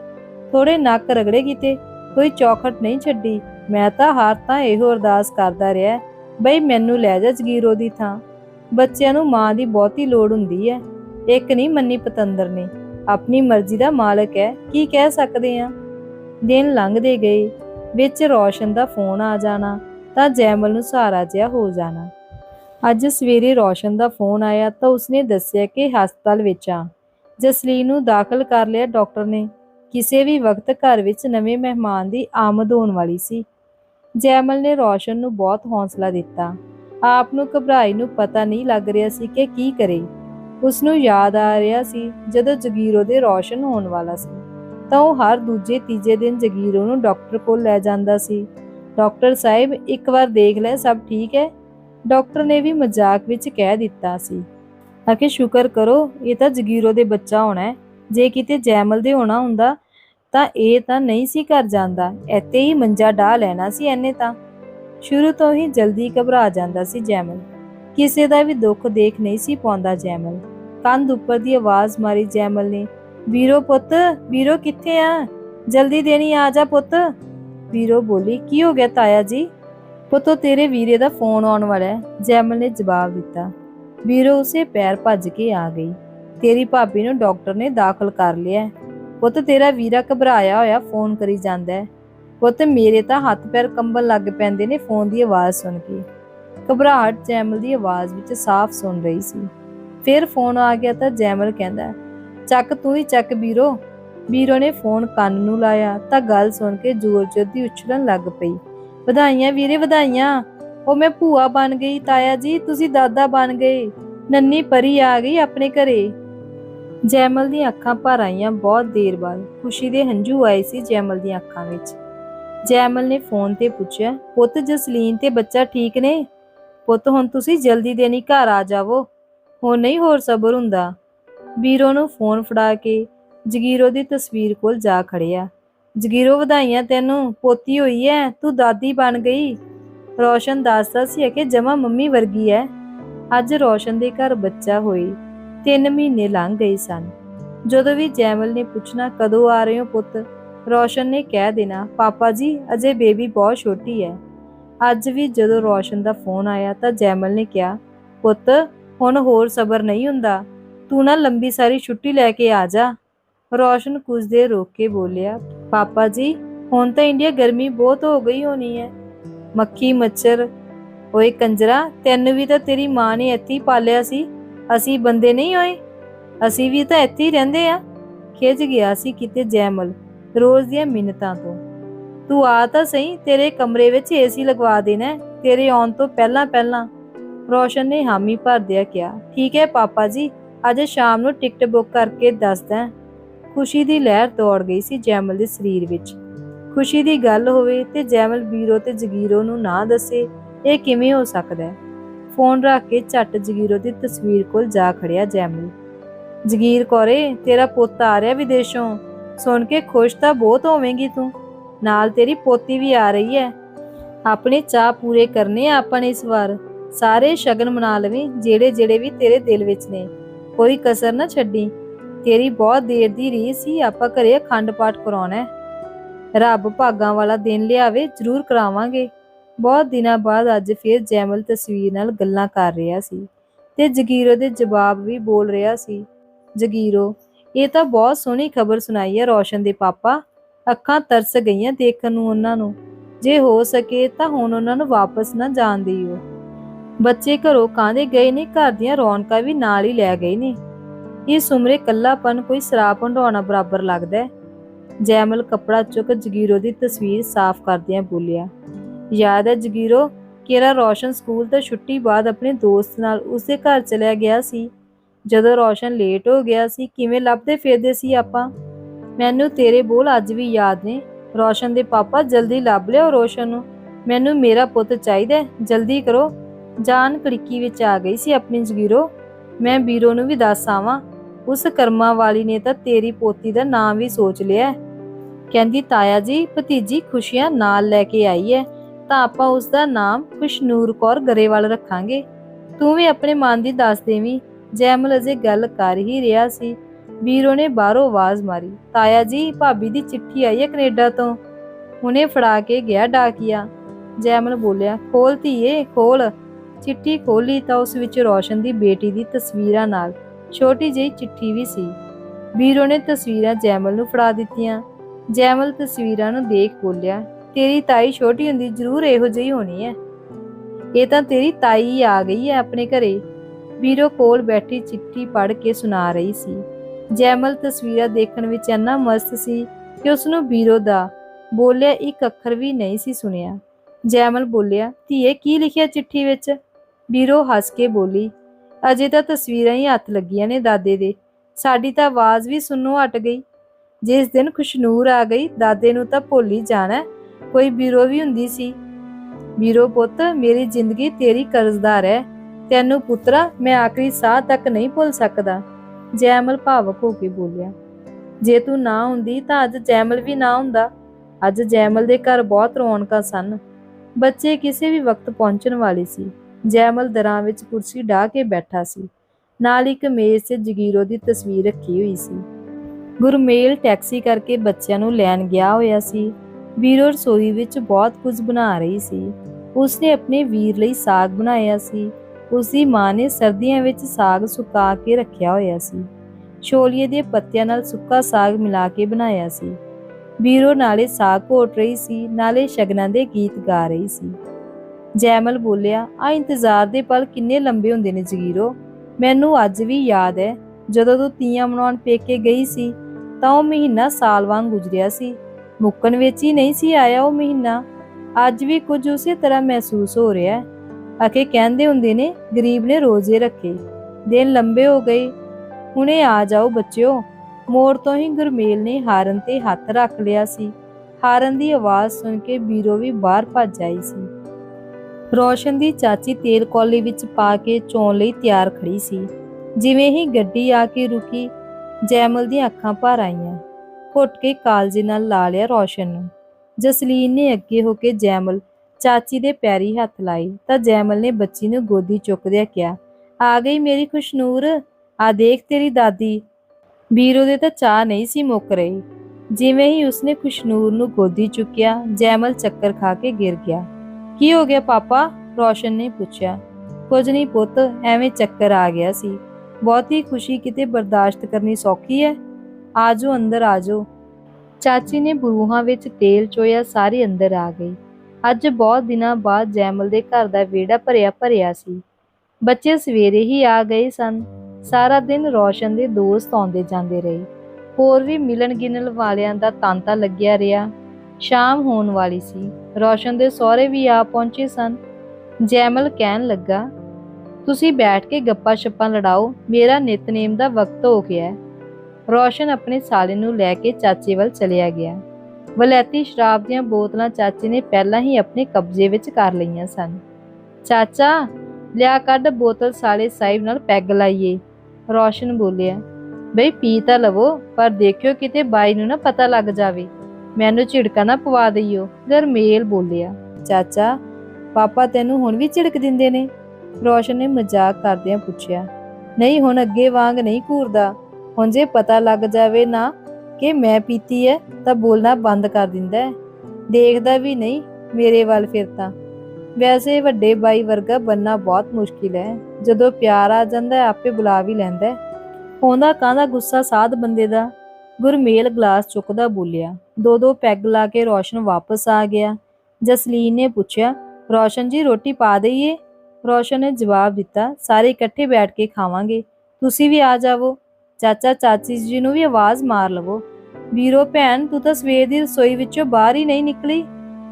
S1: ਥੋੜੇ ਨੱਕ ਰਗੜੇ ਕੀਤੇ, ਕੋਈ ਚੌਖਟ ਨਹੀਂ ਛੱਡੀ। ਮੈਂ ਤਾਂ ਹਾਰ ਤਾਂ ਇਹੋ ਅਰਦਾਸ ਕਰਦਾ ਰਿਹਾ, ਬਈ ਮੈਨੂੰ ਲੈ ਜਾ ਜਗੀਰੋ ਦੀ ਥਾਂ। ਬੱਚਿਆਂ ਨੂੰ ਮਾਂ ਦੀ ਬਹੁਤੀ ਲੋੜ ਹੁੰਦੀ ਹੈ ਇੱਕ ਨਹੀਂ ਮੰਨੀ ਪਤੰਦਰ ਨੇ। ਆਪਣੀ ਮਰਜ਼ੀ ਦਾ ਮਾਲਕ ਹੈ ਕੀ ਕਹਿ ਸਕਦੇ ਆ? ਦਿਨ ਲੰਘਦੇ ਗਏ, ਵਿੱਚ ਰੌਸ਼ਨ ਦਾ ਫੋਨ ਆ ਜਾਣਾ, ਤਾਂ ਜੈਮਲ ਨੂੰ ਸਹਾਰਾ ਜਿਹਾ ਹੋ ਜਾਣਾ। ਅੱਜ ਸਵੇਰੇ ਰੌਸ਼ਨ ਦਾ ਫੋਨ ਆਇਆ ਤਾਂ ਉਸਨੇ ਦੱਸਿਆ ਕਿ ਹਸਪਤਾਲ ਵਿੱਚ ਆ। ਜਸਲੀਨ ਨੂੰ ਦਾਖਲ ਕਰ ਲਿਆ ਡਾਕਟਰ ਨੇ। ਕਿਸੇ ਵੀ ਵਕਤ ਘਰ ਵਿੱਚ ਨਵੇਂ ਮਹਿਮਾਨ ਦੀ ਆਮਦ ਹੋਣ ਵਾਲੀ ਸੀ। ਜੈਮਲ ਨੇ ਰੌਸ਼ਨ ਨੂੰ ਬਹੁਤ ਹੌਸਲਾ ਦਿੱਤਾ। ਆਪ ਨੂੰ ਘਬਰਾਈ ਨੂੰ ਪਤਾ ਨਹੀਂ ਲੱਗ ਰਿਹਾ ਸੀ ਕਿ ਕੀ ਕਰੇ। ਉਸ ਨੂੰ ਯਾਦ ਆ ਰਿਹਾ ਸੀ ਜਦੋਂ ਜਗੀਰੋ ਦੇ ਰੌਸ਼ਨ ਹੋਣ ਵਾਲਾ ਸੀ। ਤਾਂ ਉਹ ਹਰ ਦੂਜੇ ਤੀਜੇ ਦਿਨ ਜਗੀਰੋ ਨੂੰ ਡਾਕਟਰ ਕੋਲ ਲੈ ਜਾਂਦਾ ਸੀ। ਡਾਕਟਰ ਸਾਹਿਬ, ਇੱਕ ਵਾਰ ਦੇਖ ਲੈ, ਸਭ ਠੀਕ ਹੈ? ਡਾਕਟਰ ਨੇ ਵੀ ਮਜ਼ਾਕ ਵਿੱਚ ਕਹਿ ਦਿੱਤਾ ਸੀ। ਆਖੇ ਸ਼ੁਕਰ ਕਰੋ, ਇਹ ਤਾਂ ਜਗੀਰੋ ਦੇ ਬੱਚਾ ਹੋਣਾ ਹੈ। ਜੇ ਕਿਤੇ ਜੈਮਲ ਦੇ ਹੋਣਾ ਹੁੰਦਾ, ਤਾਂ ਇਹ ਤਾਂ ਨਹੀਂ ਸੀ ਘਰ ਜਾਂਦਾ। ਇੱਥੇ ਹੀ ਮੰਜਾ ਢਾ ਲੈਣਾ ਸੀ ਐਨੇ ਤਾਂ। ਸ਼ੁਰੂ ਤੋਂ ਹੀ ਜਲਦੀ ਘਬਰਾ ਜਾਂਦਾ ਸੀ ਜੈਮਲ। ਕਿਸੇ ਦਾ ਵੀ ਦੁੱਖ ਦੇਖ ਨਹੀਂ ਸੀ ਪਾਉਂਦਾ ਜੈਮਲ। ਕੰਧ ਉੱਪਰ ਦੀ ਆਵਾਜ਼ ਮਾਰੀ ਜੈਮਲ ਨੇ, ਵੀਰੋ ਪੁੱਤ, ਵੀਰੋ ਕਿੱਥੇ ਆ? ਜਲਦੀ ਦੇਣੀ ਆ ਜਾ ਪੁੱਤ। ਵੀਰੋ ਬੋਲੀ, ਕੀ ਹੋ ਗਿਆ ਤਾਇਆ ਜੀ? ਪੁੱਤੋ, ਤੇਰੇ ਵੀਰੇ ਦਾ ਫੋਨ ਆਉਣ ਵਾਲਾ ਹੈ। ਜੈਮਲ ਨੇ ਜਵਾਬ ਦਿੱਤਾ। ਵੀਰੋ, ਉਸੇ ਪੈਰ ਭੱਜ ਕੇ ਆ ਗਈ। ਤੇਰੀ ਭਾਬੀ ਨੂੰ ਡਾਕਟਰ ਨੇ ਦਾਖਲ ਕਰ ਲਿਆ ਹੈ। ਪੁੱਤ, ਤੇਰਾ ਵੀਰਾ ਘਬਰਾਇਆ ਹੋਇਆ ਫੋਨ ਕਰੀ ਜਾਂਦਾ ਹੈ। ਪੁੱਤ, ਮੇਰੇ ਤਾਂ ਹੱਥ ਪੈਰ ਕੰਬਣ ਲੱਗ ਪੈਂਦੇ ਨੇ ਫੋਨ ਦੀ ਆਵਾਜ਼ ਸੁਣ ਕੇ। ਘਬਰਾਹਟ ਜੈਮਲ ਦੀ ਆਵਾਜ਼ ਵਿੱਚ ਸਾਫ਼ ਸੁਣ ਰਹੀ ਸੀ। ਫਿਰ ਫੋਨ ਆ ਗਿਆ ਤਾਂ ਜੈਮਲ ਕਹਿੰਦਾ ਚੱਕ ਤੂੰ ਹੀ ਚੱਕ ਵੀਰੋ। ਵੀਰੋ ਨੇ ਫੋਨ ਕੰਨ ਨੂੰ ਲਾਇਆ ਤਾਂ ਗੱਲ ਸੁਣ ਕੇ ਜ਼ੋਰ-ਜ਼ੋਰ ਦੀ ਉਛਲਣ ਲੱਗ ਪਈ। ਵਧਾਈਆਂ ਵੀਰੇ, ਵਧਾਈਆਂ। ਉਹ ਮੈਂ ਭੂਆ ਬਣ ਗਈ, ਤਾਇਆ ਜੀ, ਤੁਸੀਂ ਦਾਦਾ ਬਣ ਗਏ। ਨੰਨੀ ਪਰੀ ਆ ਗਈ ਆਪਣੇ ਘਰੇ। ਜੈਮਲ ਦੀਆਂ ਅੱਖਾਂ ਭਰ ਆਈਆਂ ਬਹੁਤ ਦੇਰ ਬਾਅਦ। ਖੁਸ਼ੀ ਦੇ ਹੰਝੂ ਆਏ ਸੀ ਜੈਮਲ ਦੀਆਂ ਅੱਖਾਂ ਵਿੱਚ। ਜੈਮਲ ਨੇ ਫੋਨ ਤੇ ਪੁੱਛਿਆ, ਪੁੱਤ, ਜਸਲੀਨ ਤੇ ਬੱਚਾ ਠੀਕ ਨੇ? ਪੁੱਤ, ਹੁਣ ਤੁਸੀਂ ਜਲਦੀ ਦੇਣੀ ਘਰ ਆ ਜਾਵੋ। ਹੁਣ ਨਹੀਂ ਹੋਰ ਸਬਰ ਹੁੰਦਾ। ਵੀਰੋ ਨੂੰ ਫੋਨ ਫੜਾ ਕੇ ਜਗੀਰੋ ਦੀ ਤਸਵੀਰ ਕੋਲ ਜਾ ਖੜਿਆ। ਜਗੀਰੋ ਵਧਾਈਆਂ ਤੈਨੂੰ, ਪੋਤੀ ਹੋਈ ਐ, ਤੂੰ ਦਾਦੀ ਬਣ ਗਈ। ਰੋਸ਼ਨ ਦੱਸਦਾ ਸੀ ਕਿ ਜਮਾ ਮੰਮੀ ਵਰਗੀ ਐ। ਅੱਜ ਰੋਸ਼ਨ ਦੇ ਘਰ ਬੱਚਾ ਹੋਈ 3 ਮਹੀਨੇ ਲੰਘ ਗਏ ਸਨ। ਜਦੋਂ ਵੀ ਜੈਮਲ ਨੇ ਪੁੱਛਣਾ, ਕਦੋਂ ਆ ਰਹੇ ਹੋ ਪੁੱਤ? ਰੋਸ਼ਨ ਨੇ ਕਹਿ ਦੇਣਾ, ਪਾਪਾ ਜੀ, ਅਜੇ ਬੇਬੀ ਬਹੁਤ ਛੋਟੀ ਹੈ ਅੱਜ ਵੀ ਜਦੋਂ ਰੋਸ਼ਨ ਦਾ ਫੋਨ ਆਇਆ ਤਾਂ ਜੈਮਲ ਨੇ ਕਿਹਾ, ਪੁੱਤ, ਹੁਣ ਹੋਰ ਸਬਰ ਨਹੀਂ ਹੁੰਦਾ। ਤੂੰ ਨਾ ਲੰਬੀ ਸਾਰੀ ਛੁੱਟੀ ਲੈ ਕੇ ਆ ਜਾ। ਰੌਸ਼ਨ ਕੁਝ ਦੇਰ ਰੋਕ ਕੇ ਬੋਲਿਆ, ਪਾਪਾ ਜੀ, ਹੁਣ ਤਾਂ ਇੰਡੀਆ ਗਰਮੀ ਬਹੁਤ ਹੋ ਗਈ ਹੋਣੀ ਹੈ ਮੱਖੀ ਮੱਛਰ, ਓਏ ਕੰਜਰਾ, ਤੈਨੂੰ ਵੀ ਤਾਂ ਤੇਰੀ ਮਾਂ ਨੇ ਇੱਥੇ ਹੀ ਪਾਲਿਆ ਸੀ। ਅਸੀਂ ਬੰਦੇ ਨਹੀਂ ਹੋਏ। ਅਸੀਂ ਵੀ ਤਾਂ ਇੱਥੇ ਹੀ ਰਹਿੰਦੇ ਆ ਖਿੱਚ ਗਿਆ ਸੀ ਕਿਤੇ ਜੈਮਲ, ਰੋਜ਼ ਦੀਆਂ ਮਿੰਨਤਾਂ ਤੋਂ। ਤੂੰ ਆ ਤਾਂ ਸਹੀ, ਤੇਰੇ ਕਮਰੇ ਵਿੱਚ ਏਸੀ ਲਗਵਾ ਦੇਣਾ ਤੇਰੇ ਆਉਣ ਤੋਂ ਪਹਿਲਾਂ ਪਹਿਲਾਂ ਰੋਸ਼ਨ ਨੇ ਹਾਮੀ ਭਰਦਿਆ ਕਿਹਾ, ਠੀਕ ਹੈ ਪਾਪਾ ਜੀ, ਅੱਜ ਸ਼ਾਮ ਨੂੰ ਟਿਕਟ ਬੁੱਕ ਕਰਕੇ ਦੱਸਦਾ ਖੁਸ਼ੀ ਦੀ ਲਹਿਰ ਦੌੜ ਗਈ ਸੀ ਜੈਮਲ ਦੇ ਸਰੀਰ ਵਿੱਚ। ਖੁਸ਼ੀ ਦੀ ਗੱਲ ਹੋਵੇ ਤੇ ਜੈਮਲ ਵੀਰੋ ਤੇ ਜਗੀਰੋ ਨੂੰ ਨਾ ਦੱਸੇ, ਇਹ ਕਿਵੇਂ ਹੋ ਸਕਦਾ ਹੈ? ਫੋਨ ਰੱਖ ਕੇ ਝੱਟ ਜਗੀਰੋ ਦੀ ਤਸਵੀਰ ਕੋਲ ਜਾ ਖੜਿਆ ਜੈਮਲ। ਜਗੀਰ ਕੋਰੇ, ਤੇਰਾ ਪੁੱਤ ਆ ਰਿਹਾ ਵਿਦੇਸ਼ੋਂ। ਸੁਣ ਕੇ ਖੁਸ਼ ਤਾਂ ਬਹੁਤ ਹੋਵੇਂਗੀ ਤੂੰ। ਨਾਲ ਤੇਰੀ ਪੋਤੀ ਵੀ ਆ ਰਹੀ ਹੈ। ਆਪਣੇ ਚਾਹ ਪੂਰੇ ਕਰਨੇ ਆ ਆਪਾਂ ਨੇ ਇਸ ਵਾਰ। ਸਾਰੇ ਸ਼ਗਨ ਮਨਾ ਲਵੇਂ ਜਿਹੜੇ ਜਿਹੜੇ ਵੀ ਤੇਰੇ ਦਿਲ ਵਿੱਚ ਨੇ। ਕੋਈ ਕਸਰ ਨਾ ਛੱਡੀ। ਤੇਰੀ ਬਹੁਤ ਦੇਰ ਦੀ ਰੀਸ ਸੀ ਆਪਾਂ ਘਰੇ ਅਖੰਡ ਪਾਠ ਕਰਾਉਣਾ ਰੱਬ ਭਾਗਾਂ ਵਾਲਾ ਦਿਨ ਲਿਆਵੇ, ਜ਼ਰੂਰ ਕਰਾਵਾਂਗੇ। ਬਹੁਤ ਦਿਨਾਂ ਬਾਅਦ ਅੱਜ ਫਿਰ ਜੈਮਲ ਤਸਵੀਰ ਨਾਲ ਗੱਲਾਂ ਕਰ ਰਿਹਾ ਸੀ ਤੇ ਜਗੀਰੋ ਦੇ ਜਵਾਬ ਵੀ ਬੋਲ ਰਿਹਾ ਸੀ, ਜਗੀਰੋ, ਇਹ ਤਾਂ ਬਹੁਤ ਸੋਹਣੀ ਖਬਰ ਸੁਣਾਈ ਹੈ ਰੋਸ਼ਨ ਦੇ ਪਾਪਾ। ਅੱਖਾਂ ਤਰਸ ਗਈਆਂ ਦੇਖਣ ਨੂੰ ਉਹਨਾਂ ਨੂੰ। ਜੇ ਹੋ ਸਕੇ ਤਾਂ ਹੁਣ ਉਹਨਾਂ ਨੂੰ ਵਾਪਸ ਨਾ ਜਾਣ ਦਿਓ। ਬੱਚੇ ਘਰੋਂ ਕਾਂਦੇ ਗਏ ਨੇ? ਘਰ ਦੀਆਂ ਰੌਣਕਾਂ ਵੀ ਨਾਲ ਹੀ ਲੈ ਗਏ ਨੇ। ਇਹ ਸੁਮਰੇ ਕੱਲਾਪਨ ਕੋਈ ਸ਼ਰਾਬ ਹੰਡਾਉਣਾ ਬਰਾਬਰ ਲੱਗਦਾ ਹੈ। ਜੈਮਲ ਕਪੜਾ ਚੁੱਕ ਜਗੀਰੋ ਦੀ ਤਸਵੀਰ ਸਾਫ਼ ਕਰਦਿਆਂ ਬੋਲਿਆ, ਯਾਦ ਹੈ ਜਗੀਰੋ, ਕਿਹੜਾ ਰੋਸ਼ਨ ਸਕੂਲ ਤੋਂ ਛੁੱਟੀ ਬਾਅਦ ਆਪਣੇ ਦੋਸਤ ਨਾਲ ਉਸੇ ਘਰ ਚਲਿਆ ਗਿਆ ਸੀ? ਜਦੋਂ ਰੋਸ਼ਨ ਲੇਟ ਹੋ ਗਿਆ ਸੀ, ਕਿਵੇਂ ਲੱਭਦੇ ਫਿਰਦੇ ਸੀ ਆਪਾਂ? ਮੈਨੂੰ ਤੇਰੇ ਬੋਲ ਅੱਜ ਵੀ ਯਾਦ ਨੇ। ਰੋਸ਼ਨ ਦੇ ਪਾਪਾ, ਜਲਦੀ ਲੱਭ ਲਿਓ ਰੋਸ਼ਨ ਨੂੰ। ਮੈਨੂੰ ਮੇਰਾ ਪੁੱਤ ਚਾਹੀਦਾ ਜਲਦੀ ਕਰੋ। ਜਾਨ ਕੜਕੀ ਵਿੱਚ ਆ ਗਈ ਸੀ ਆਪਣੀ ਜਗੀਰੋ। ਮੈਂ ਵੀਰੋ ਨੂੰ ਵੀ ਦੱਸ ਆਵਾਂ। ਉਸ ਕਰਮਾਂ ਵਾਲੀ ਨੇ ਤਾਂ ਤੇਰੀ ਪੋਤੀ ਦਾ ਨਾਮ ਵੀ ਸੋਚ ਲਿਆ ਕਹਿੰਦੀ, ਤਾਇਆ ਜੀ, ਭਤੀਜੀ ਖੁਸ਼ੀਆਂ ਨਾਲ ਲੈ ਕੇ ਆਈ ਹੈ, ਤਾਂ ਆਪਾਂ ਉਸ ਦਾ ਨਾਮ ਖੁਸ਼ਨੂਰ ਕੌਰ ਗਰੇਵਾਲ ਰੱਖਾਂਗੇ। ਤੂੰ ਵੀ ਆਪਣੇ ਮਨ ਦੀ ਦੱਸ ਦੇਵੀਂ, ਜੈਮਲ ਅਜੇ ਗੱਲ ਕਰ ਹੀ ਰਿਹਾ ਸੀ। ਵੀਰੋ ਨੇ ਬਾਹਰੋਂ ਆਵਾਜ਼ ਮਾਰੀ, ਤਾਇਆ ਜੀ, ਭਾਬੀ ਦੀ ਚਿੱਠੀ ਆਈ ਹੈ ਕੈਨੇਡਾ ਤੋਂ। ਹੁਣੇ ਫੜਾ ਕੇ ਗਿਆ ਡਾਕੀਆ। ਜੈਮਲ ਬੋਲਿਆ, ਖੋਲ ਧੀਏ, ਖੋਲ। ਚਿੱਠੀ ਖੋਲੀ ਤਾਂ ਉਸ ਵਿੱਚ ਰੋਸ਼ਨ ਦੀ ਬੇਟੀ ਦੀ ਤਸਵੀਰਾਂ ਨਾਲ। ਛੋਟੀ ਜਿਹੀ ਚਿੱਠੀ ਵੀ ਸੀ। ਵੀਰੋ ਨੇ ਤਸਵੀਰਾਂ ਜੈਮਲ ਨੂੰ ਫੜਾ ਦਿੱਤੀਆਂ। ਜੈਮਲ ਤਸਵੀਰਾਂ ਨੂੰ ਦੇਖ ਬੋਲਿਆ, ਤੇਰੀ ਤਾਈ ਛੋਟੀ ਹੁੰਦੀ ਜ਼ਰੂਰ ਇਹੋ ਜਿਹੀ ਹੋਣੀ ਹੈ ਇਹ ਤਾਂ ਤੇਰੀ ਤਾਈ ਹੀ ਆ ਗਈ ਹੈ ਆਪਣੇ ਘਰੇ। ਵੀਰੋ ਕੋਲ ਬੈਠੀ ਚਿੱਠੀ ਪੜ੍ਹ ਕੇ ਸੁਣਾ ਰਹੀ ਸੀ। ਜੈਮਲ ਤਸਵੀਰਾਂ ਦੇਖਣ ਵਿੱਚ ਇੰਨਾ ਮਸਤ ਸੀ ਕਿ ਉਸ ਨੂੰ ਵੀਰੋ ਦਾ ਬੋਲਿਆ ਇੱਕ ਅੱਖਰ ਵੀ ਨਹੀਂ ਸੀ ਸੁਣਿਆ। ਜੈਮਲ ਬੋਲਿਆ, ਧੀਏ, ਕੀ ਲਿਖਿਆ ਚਿੱਠੀ ਵਿੱਚ? ਵੀਰੋ ਹੱਸ ਕੇ ਬੋਲੀ ਅਜੇ ਤਾਂ ਤਸਵੀਰਾਂ ਹੀ ਹੱਥ ਲੱਗੀਆਂ ਨੇ ਦਾਦੇ ਦੇ। ਸਾਡੀ ਤਾਂ ਆਵਾਜ਼ ਵੀ ਸੁਣਨੋਂ ਹਟ ਗਈ। ਜਿਸ ਦਿਨ ਖੁਸ਼ਨੂਰ ਆ ਗਈ, ਦਾਦੇ ਨੂੰ ਤਾਂ ਭੁੱਲ ਹੀ ਜਾਣਾ ਕੋਈ ਬੀਰੋ ਵੀ ਹੁੰਦੀ ਸੀ। ਬੀਰੋ ਪੁੱਤ, ਮੇਰੀ ਜ਼ਿੰਦਗੀ ਤੇਰੀ ਕਰਜ਼ਦਾਰ ਹੈ। ਤੈਨੂੰ ਪੁੱਤਰਾ, ਮੈਂ ਆਖਰੀ ਸਾਹ ਤੱਕ ਨਹੀਂ ਭੁੱਲ ਸਕਦਾ। ਜੈਮਲ ਭਾਵਕ ਹੋ ਕੇ ਬੋਲਿਆ। ਜੇ ਤੂੰ ਨਾ ਹੁੰਦੀ ਤਾਂ ਅੱਜ ਜੈਮਲ ਵੀ ਨਾ ਹੁੰਦਾ। ਅੱਜ ਜੈਮਲ ਦੇ ਘਰ ਬਹੁਤ ਰੌਣਕਾਂ ਸਨ। ਬੱਚੇ ਕਿਸੇ ਵੀ ਵਕਤ ਪਹੁੰਚਣ ਵਾਲੇ ਸੀ। ਜੈਮਲ ਦਰਾਂ ਵਿੱਚ ਕੁਰਸੀ ਢਾ ਕੇ ਬੈਠਾ ਸੀ। ਨਾਲ ਇੱਕ ਮੇਜ਼ ਤੇ ਜਗੀਰੋ ਦੀ ਤਸਵੀਰ ਰੱਖੀ ਹੋਈ ਸੀ। ਗੁਰਮੇਲ ਟੈਕਸੀ ਕਰਕੇ ਬੱਚਿਆਂ ਨੂੰ ਲੈਣ ਗਿਆ ਹੋਇਆ ਸੀ। ਵੀਰੋ ਰਸੋਈ ਵਿੱਚ ਬਹੁਤ ਕੁਝ ਬਣਾ ਰਹੀ ਸੀ। ਉਸਨੇ ਆਪਣੇ ਵੀਰ ਲਈ ਸਾਗ ਬਣਾਇਆ ਸੀ। ਉਸਦੀ ਮਾਂ ਨੇ ਸਰਦੀਆਂ ਵਿੱਚ ਸਾਗ ਸੁਕਾ ਕੇ ਰੱਖਿਆ ਹੋਇਆ ਸੀ। ਛੋਲੀਏ ਦੇ ਪੱਤਿਆਂ ਨਾਲ ਸੁੱਕਾ ਸਾਗ ਮਿਲਾ ਕੇ ਬਣਾਇਆ ਸੀ। ਵੀਰੋ ਨਾਲੇ ਸਾਗ ਘੋਟ ਰਹੀ ਸੀ, ਨਾਲੇ ਸ਼ਗਨਾਂ ਦੇ ਗੀਤ ਗਾ ਰਹੀ ਸੀ। ਜੈਮਲ ਬੋਲਿਆ, ਆ ਇੰਤਜ਼ਾਰ ਦੇ ਪਲ ਕਿੰਨੇ ਲੰਬੇ ਹੁੰਦੇ ਨੇ ਜਗੀਰੋ। ਮੈਨੂੰ ਅੱਜ ਵੀ ਯਾਦ ਹੈ ਜਦੋਂ ਤੂੰ ਤੀਆਂ ਮਨਾਉਣ ਪੇਕੇ ਗਈ ਸੀ, ਤਾਂ ਉਹ ਮਹੀਨਾ ਸਾਲ ਵਾਂਗ ਗੁਜ਼ਰਿਆ ਸੀ। ਮੁੱਕਣ ਵਿੱਚ ਹੀ ਨਹੀਂ ਸੀ ਆਇਆ ਉਹ ਮਹੀਨਾ। ਅੱਜ ਵੀ ਕੁਝ ਉਸੇ ਤਰ੍ਹਾਂ ਮਹਿਸੂਸ ਹੋ ਰਿਹਾ ਹੈ ਅਕੇ ਕਹਿੰਦੇ ਹੁੰਦੇ ਨੇ, ਗਰੀਬ ਨੇ ਰੋਜ਼ੇ ਰੱਖੇ। ਦਿਨ ਲੰਬੇ ਹੋ ਗਏ। ਹੁਣੇ ਆ ਜਾਓ ਬੱਚਿਓ। ਮੋੜ ਤੋਂ ਹੀ ਗੁਰਮੇਲ ਨੇ ਹਾਰਨ ਤੇ ਹੱਥ ਰੱਖ ਲਿਆ ਸੀ। ਹਾਰਨ ਦੀ ਆਵਾਜ਼ ਸੁਣ ਕੇ ਬੀਰੋ ਵੀ ਬਾਹਰ ਭੱਜ ਆਈ ਸੀ। ਰੋਸ਼ਨ ਦੀ ਚਾਚੀ ਤੇਲ ਕੌਲੀ ਵਿੱਚ ਪਾ ਕੇ ਚੋਣ ਲਈ ਤਿਆਰ ਖੜੀ ਸੀ। ਜਿਵੇਂ ਹੀ ਗੱਡੀ ਆ ਕੇ ਰੁਕੀ, ਜੈਮਲ ਦੀਆਂ ਅੱਖਾਂ ਭਰ ਆਈਆਂ। ਘੁੱਟ ਕੇ ਕਾਲਜੇ ਨਾਲ ਲਾ ਲਿਆ ਰੋਸ਼ਨ ਨੂੰ। ਜਸਲੀਨ ਨੇ ਅੱਗੇ ਹੋ ਕੇ ਜੈਮਲ ਚਾਚੀ ਦੇ ਪੈਰੀ ਹੱਥ ਲਾਈ ਤਾਂ ਜੈਮਲ ਨੇ ਬੱਚੀ ਨੂੰ ਗੋਦੀ ਚੁੱਕਦਿਆਂ ਕਿਹਾ, ਆ ਗਈ ਮੇਰੀ ਖੁਸ਼ਨੂਰ, ਆ ਦੇਖ ਤੇਰੀ ਦਾਦੀ। ਵੀਰੋ ਦੇ ਤਾਂ ਚਾਹ ਨਹੀਂ ਸੀ ਮੁੱਕ ਰਹੀ। ਜਿਵੇਂ ਹੀ ਉਸਨੇ ਖੁਸ਼ਨੂਰ ਨੂੰ ਗੋਦੀ ਚੁੱਕਿਆ, ਜੈਮਲ ਚੱਕਰ ਖਾ ਕੇ ਗਿਰ ਗਿਆ। ਕੀ ਹੋ ਗਿਆ ਪਾਪਾ? ਰੋਸ਼ਨ ਨੇ ਪੁੱਛਿਆ। ਕੁਝ ਨਹੀਂ ਪੁੱਤ, ਐਵੇਂ ਚੱਕਰ ਆ ਗਿਆ ਸੀ। ਬਹੁਤੀ ਖੁਸ਼ੀ ਕਿਤੇ ਬਰਦਾਸ਼ਤ ਕਰਨੀ ਸੌਖੀ ਹੈ? ਆਜੋ, ਅੰਦਰ ਆਜੋ। ਚਾਚੀ ਨੇ ਬਰੂਹਾਂ ਵਿੱਚ ਤੇਲ ਚੋਇਆ ਸਾਰੇ ਅੰਦਰ ਆ ਗਈ। ਅੱਜ ਬਹੁਤ ਦਿਨਾਂ ਬਾਅਦ ਜੈਮਲ ਦੇ ਘਰ ਦਾ ਵਿਹੜਾ ਭਰਿਆ ਭਰਿਆ ਸੀ। ਬੱਚੇ ਸਵੇਰੇ ਹੀ ਆ ਗਏ ਸਨ। ਸਾਰਾ ਦਿਨ ਰੌਸ਼ਨ ਦੇ ਦੋਸਤ ਆਉਂਦੇ ਜਾਂਦੇ ਰਹੇ। ਹੋਰ ਵੀ ਮਿਲਣ ਗਿਣਨ ਵਾਲਿਆਂ ਦਾ ਤਾਂਤਾ ਲੱਗਿਆ ਰਿਹਾ। ਸ਼ਾਮ ਹੋਣ ਵਾਲੀ ਸੀ। ਰੌਸ਼ਨ ਦੇ ਸਹੁਰੇ ਵੀ ਆ ਪਹੁੰਚੇ ਸਨ। ਜੈਮਲ ਕਹਿਣ ਲੱਗਾ, ਤੁਸੀਂ ਬੈਠ ਕੇ ਗੱਪਾਂ ਛੱਪਾਂ ਲੜਾਓ, ਮੇਰਾ ਨਿਤਨੇਮ ਦਾ ਵਕਤ ਹੋ ਗਿਆ ਰੌਸ਼ਨ ਆਪਣੇ ਸਾਲੇ ਨੂੰ ਲੈ ਕੇ ਚਾਚੇ ਵੱਲ ਚਲਿਆ ਗਿਆ। ਵਲੈਤੀ ਸ਼ਰਾਬ ਦੀਆਂ ਬੋਤਲਾਂ ਚਾਚੇ ਨੇ ਪਹਿਲਾਂ ਹੀ ਆਪਣੇ ਕਬਜ਼ੇ ਵਿੱਚ ਕਰ ਲਈਆਂ ਸਨ। ਚਾਚਾ, ਲਿਆ ਕੱਢ ਬੋਤਲ ਸਾਲੇ ਸਾਹਿਬ ਨਾਲ ਪੈਗ ਲਾਈਏ। ਰੌਸ਼ਨ ਬੋਲਿਆ, ਬਈ ਪੀ ਤਾਂ ਲਵੋ, ਪਰ ਦੇਖਿਓ ਕਿਤੇ ਬਾਈ ਨੂੰ ਨਾ ਪਤਾ ਲੱਗ ਜਾਵੇ। ਮੈਨੂੰ ਝਿੜਕਾ ਨਾ ਪਵਾ ਦਈਓ ਗਰਮੇਲ ਬੋਲਿਆ। ਚਾਚਾ, ਪਾਪਾ ਤੈਨੂੰ ਹੁਣ ਵੀ ਝਿੜਕ ਦਿੰਦੇ ਨੇ? ਰੋਸ਼ਨ ਨੇ ਮਜ਼ਾਕ ਕਰਦਿਆਂ ਪੁੱਛਿਆ। ਨਹੀਂ, ਹੁਣ ਅੱਗੇ ਵਾਂਗ ਨਹੀਂ ਘੂਰਦਾ। ਹੁਣ ਜੇ ਪਤਾ ਲੱਗ ਜਾਵੇ ਨਾ ਕਿ ਮੈਂ ਪੀਤੀ ਹੈ ਤਾਂ ਬੋਲਣਾ ਬੰਦ ਕਰ ਦਿੰਦਾ ਹੈ ਦੇਖਦਾ ਵੀ ਨਹੀਂ, ਮੇਰੇ ਵੱਲ ਫਿਰ ਤਾਂ। ਵੈਸੇ ਵੱਡੇ ਬਾਈ ਵਰਗਾ ਬੰਨਾ ਬਹੁਤ ਮੁਸ਼ਕਿਲ ਹੈ ਜਦੋਂ ਪਿਆਰ ਆ ਜਾਂਦਾ, ਆਪੇ ਬੁਲਾ ਵੀ ਲੈਂਦਾ ਹੈ। ਕਾਹਦਾ ਗੁੱਸਾ ਸਾਧ ਬੰਦੇ ਦਾ? ਗੁਰਮੇਲ ਗਲਾਸ ਚੁੱਕਦਾ ਬੋਲਿਆ, ਦੋ ਦੋ ਪੈਗ ਲਾ ਕੇ ਰੋਸ਼ਨ ਵਾਪਸ ਆ ਗਿਆ। ਜਸਲੀਨ ਨੇ ਪੁੱਛਿਆ, ਰੋਸ਼ਨ ਜੀ ਰੋਟੀ ਪਾ ਦਈਏ? ਰੋਸ਼ਨ ਨੇ ਜਵਾਬ ਦਿੱਤਾ, ਸਾਰੇ ਇਕੱਠੇ ਬੈਠ ਕੇ ਖਾਵਾਂਗੇ, ਤੁਸੀਂ ਵੀ ਆ ਜਾਵੋ। ਚਾਚਾ ਚਾਚੀ ਜੀ ਨੂੰ ਵੀ ਆਵਾਜ਼ ਮਾਰ ਲਵੋ। ਵੀਰੋ ਭੈਣ, ਤੂੰ ਤਾਂ ਸਵੇਰ ਦੀ ਰਸੋਈ ਵਿੱਚੋਂ ਬਾਹਰ ਹੀ ਨਹੀਂ ਨਿਕਲੀ।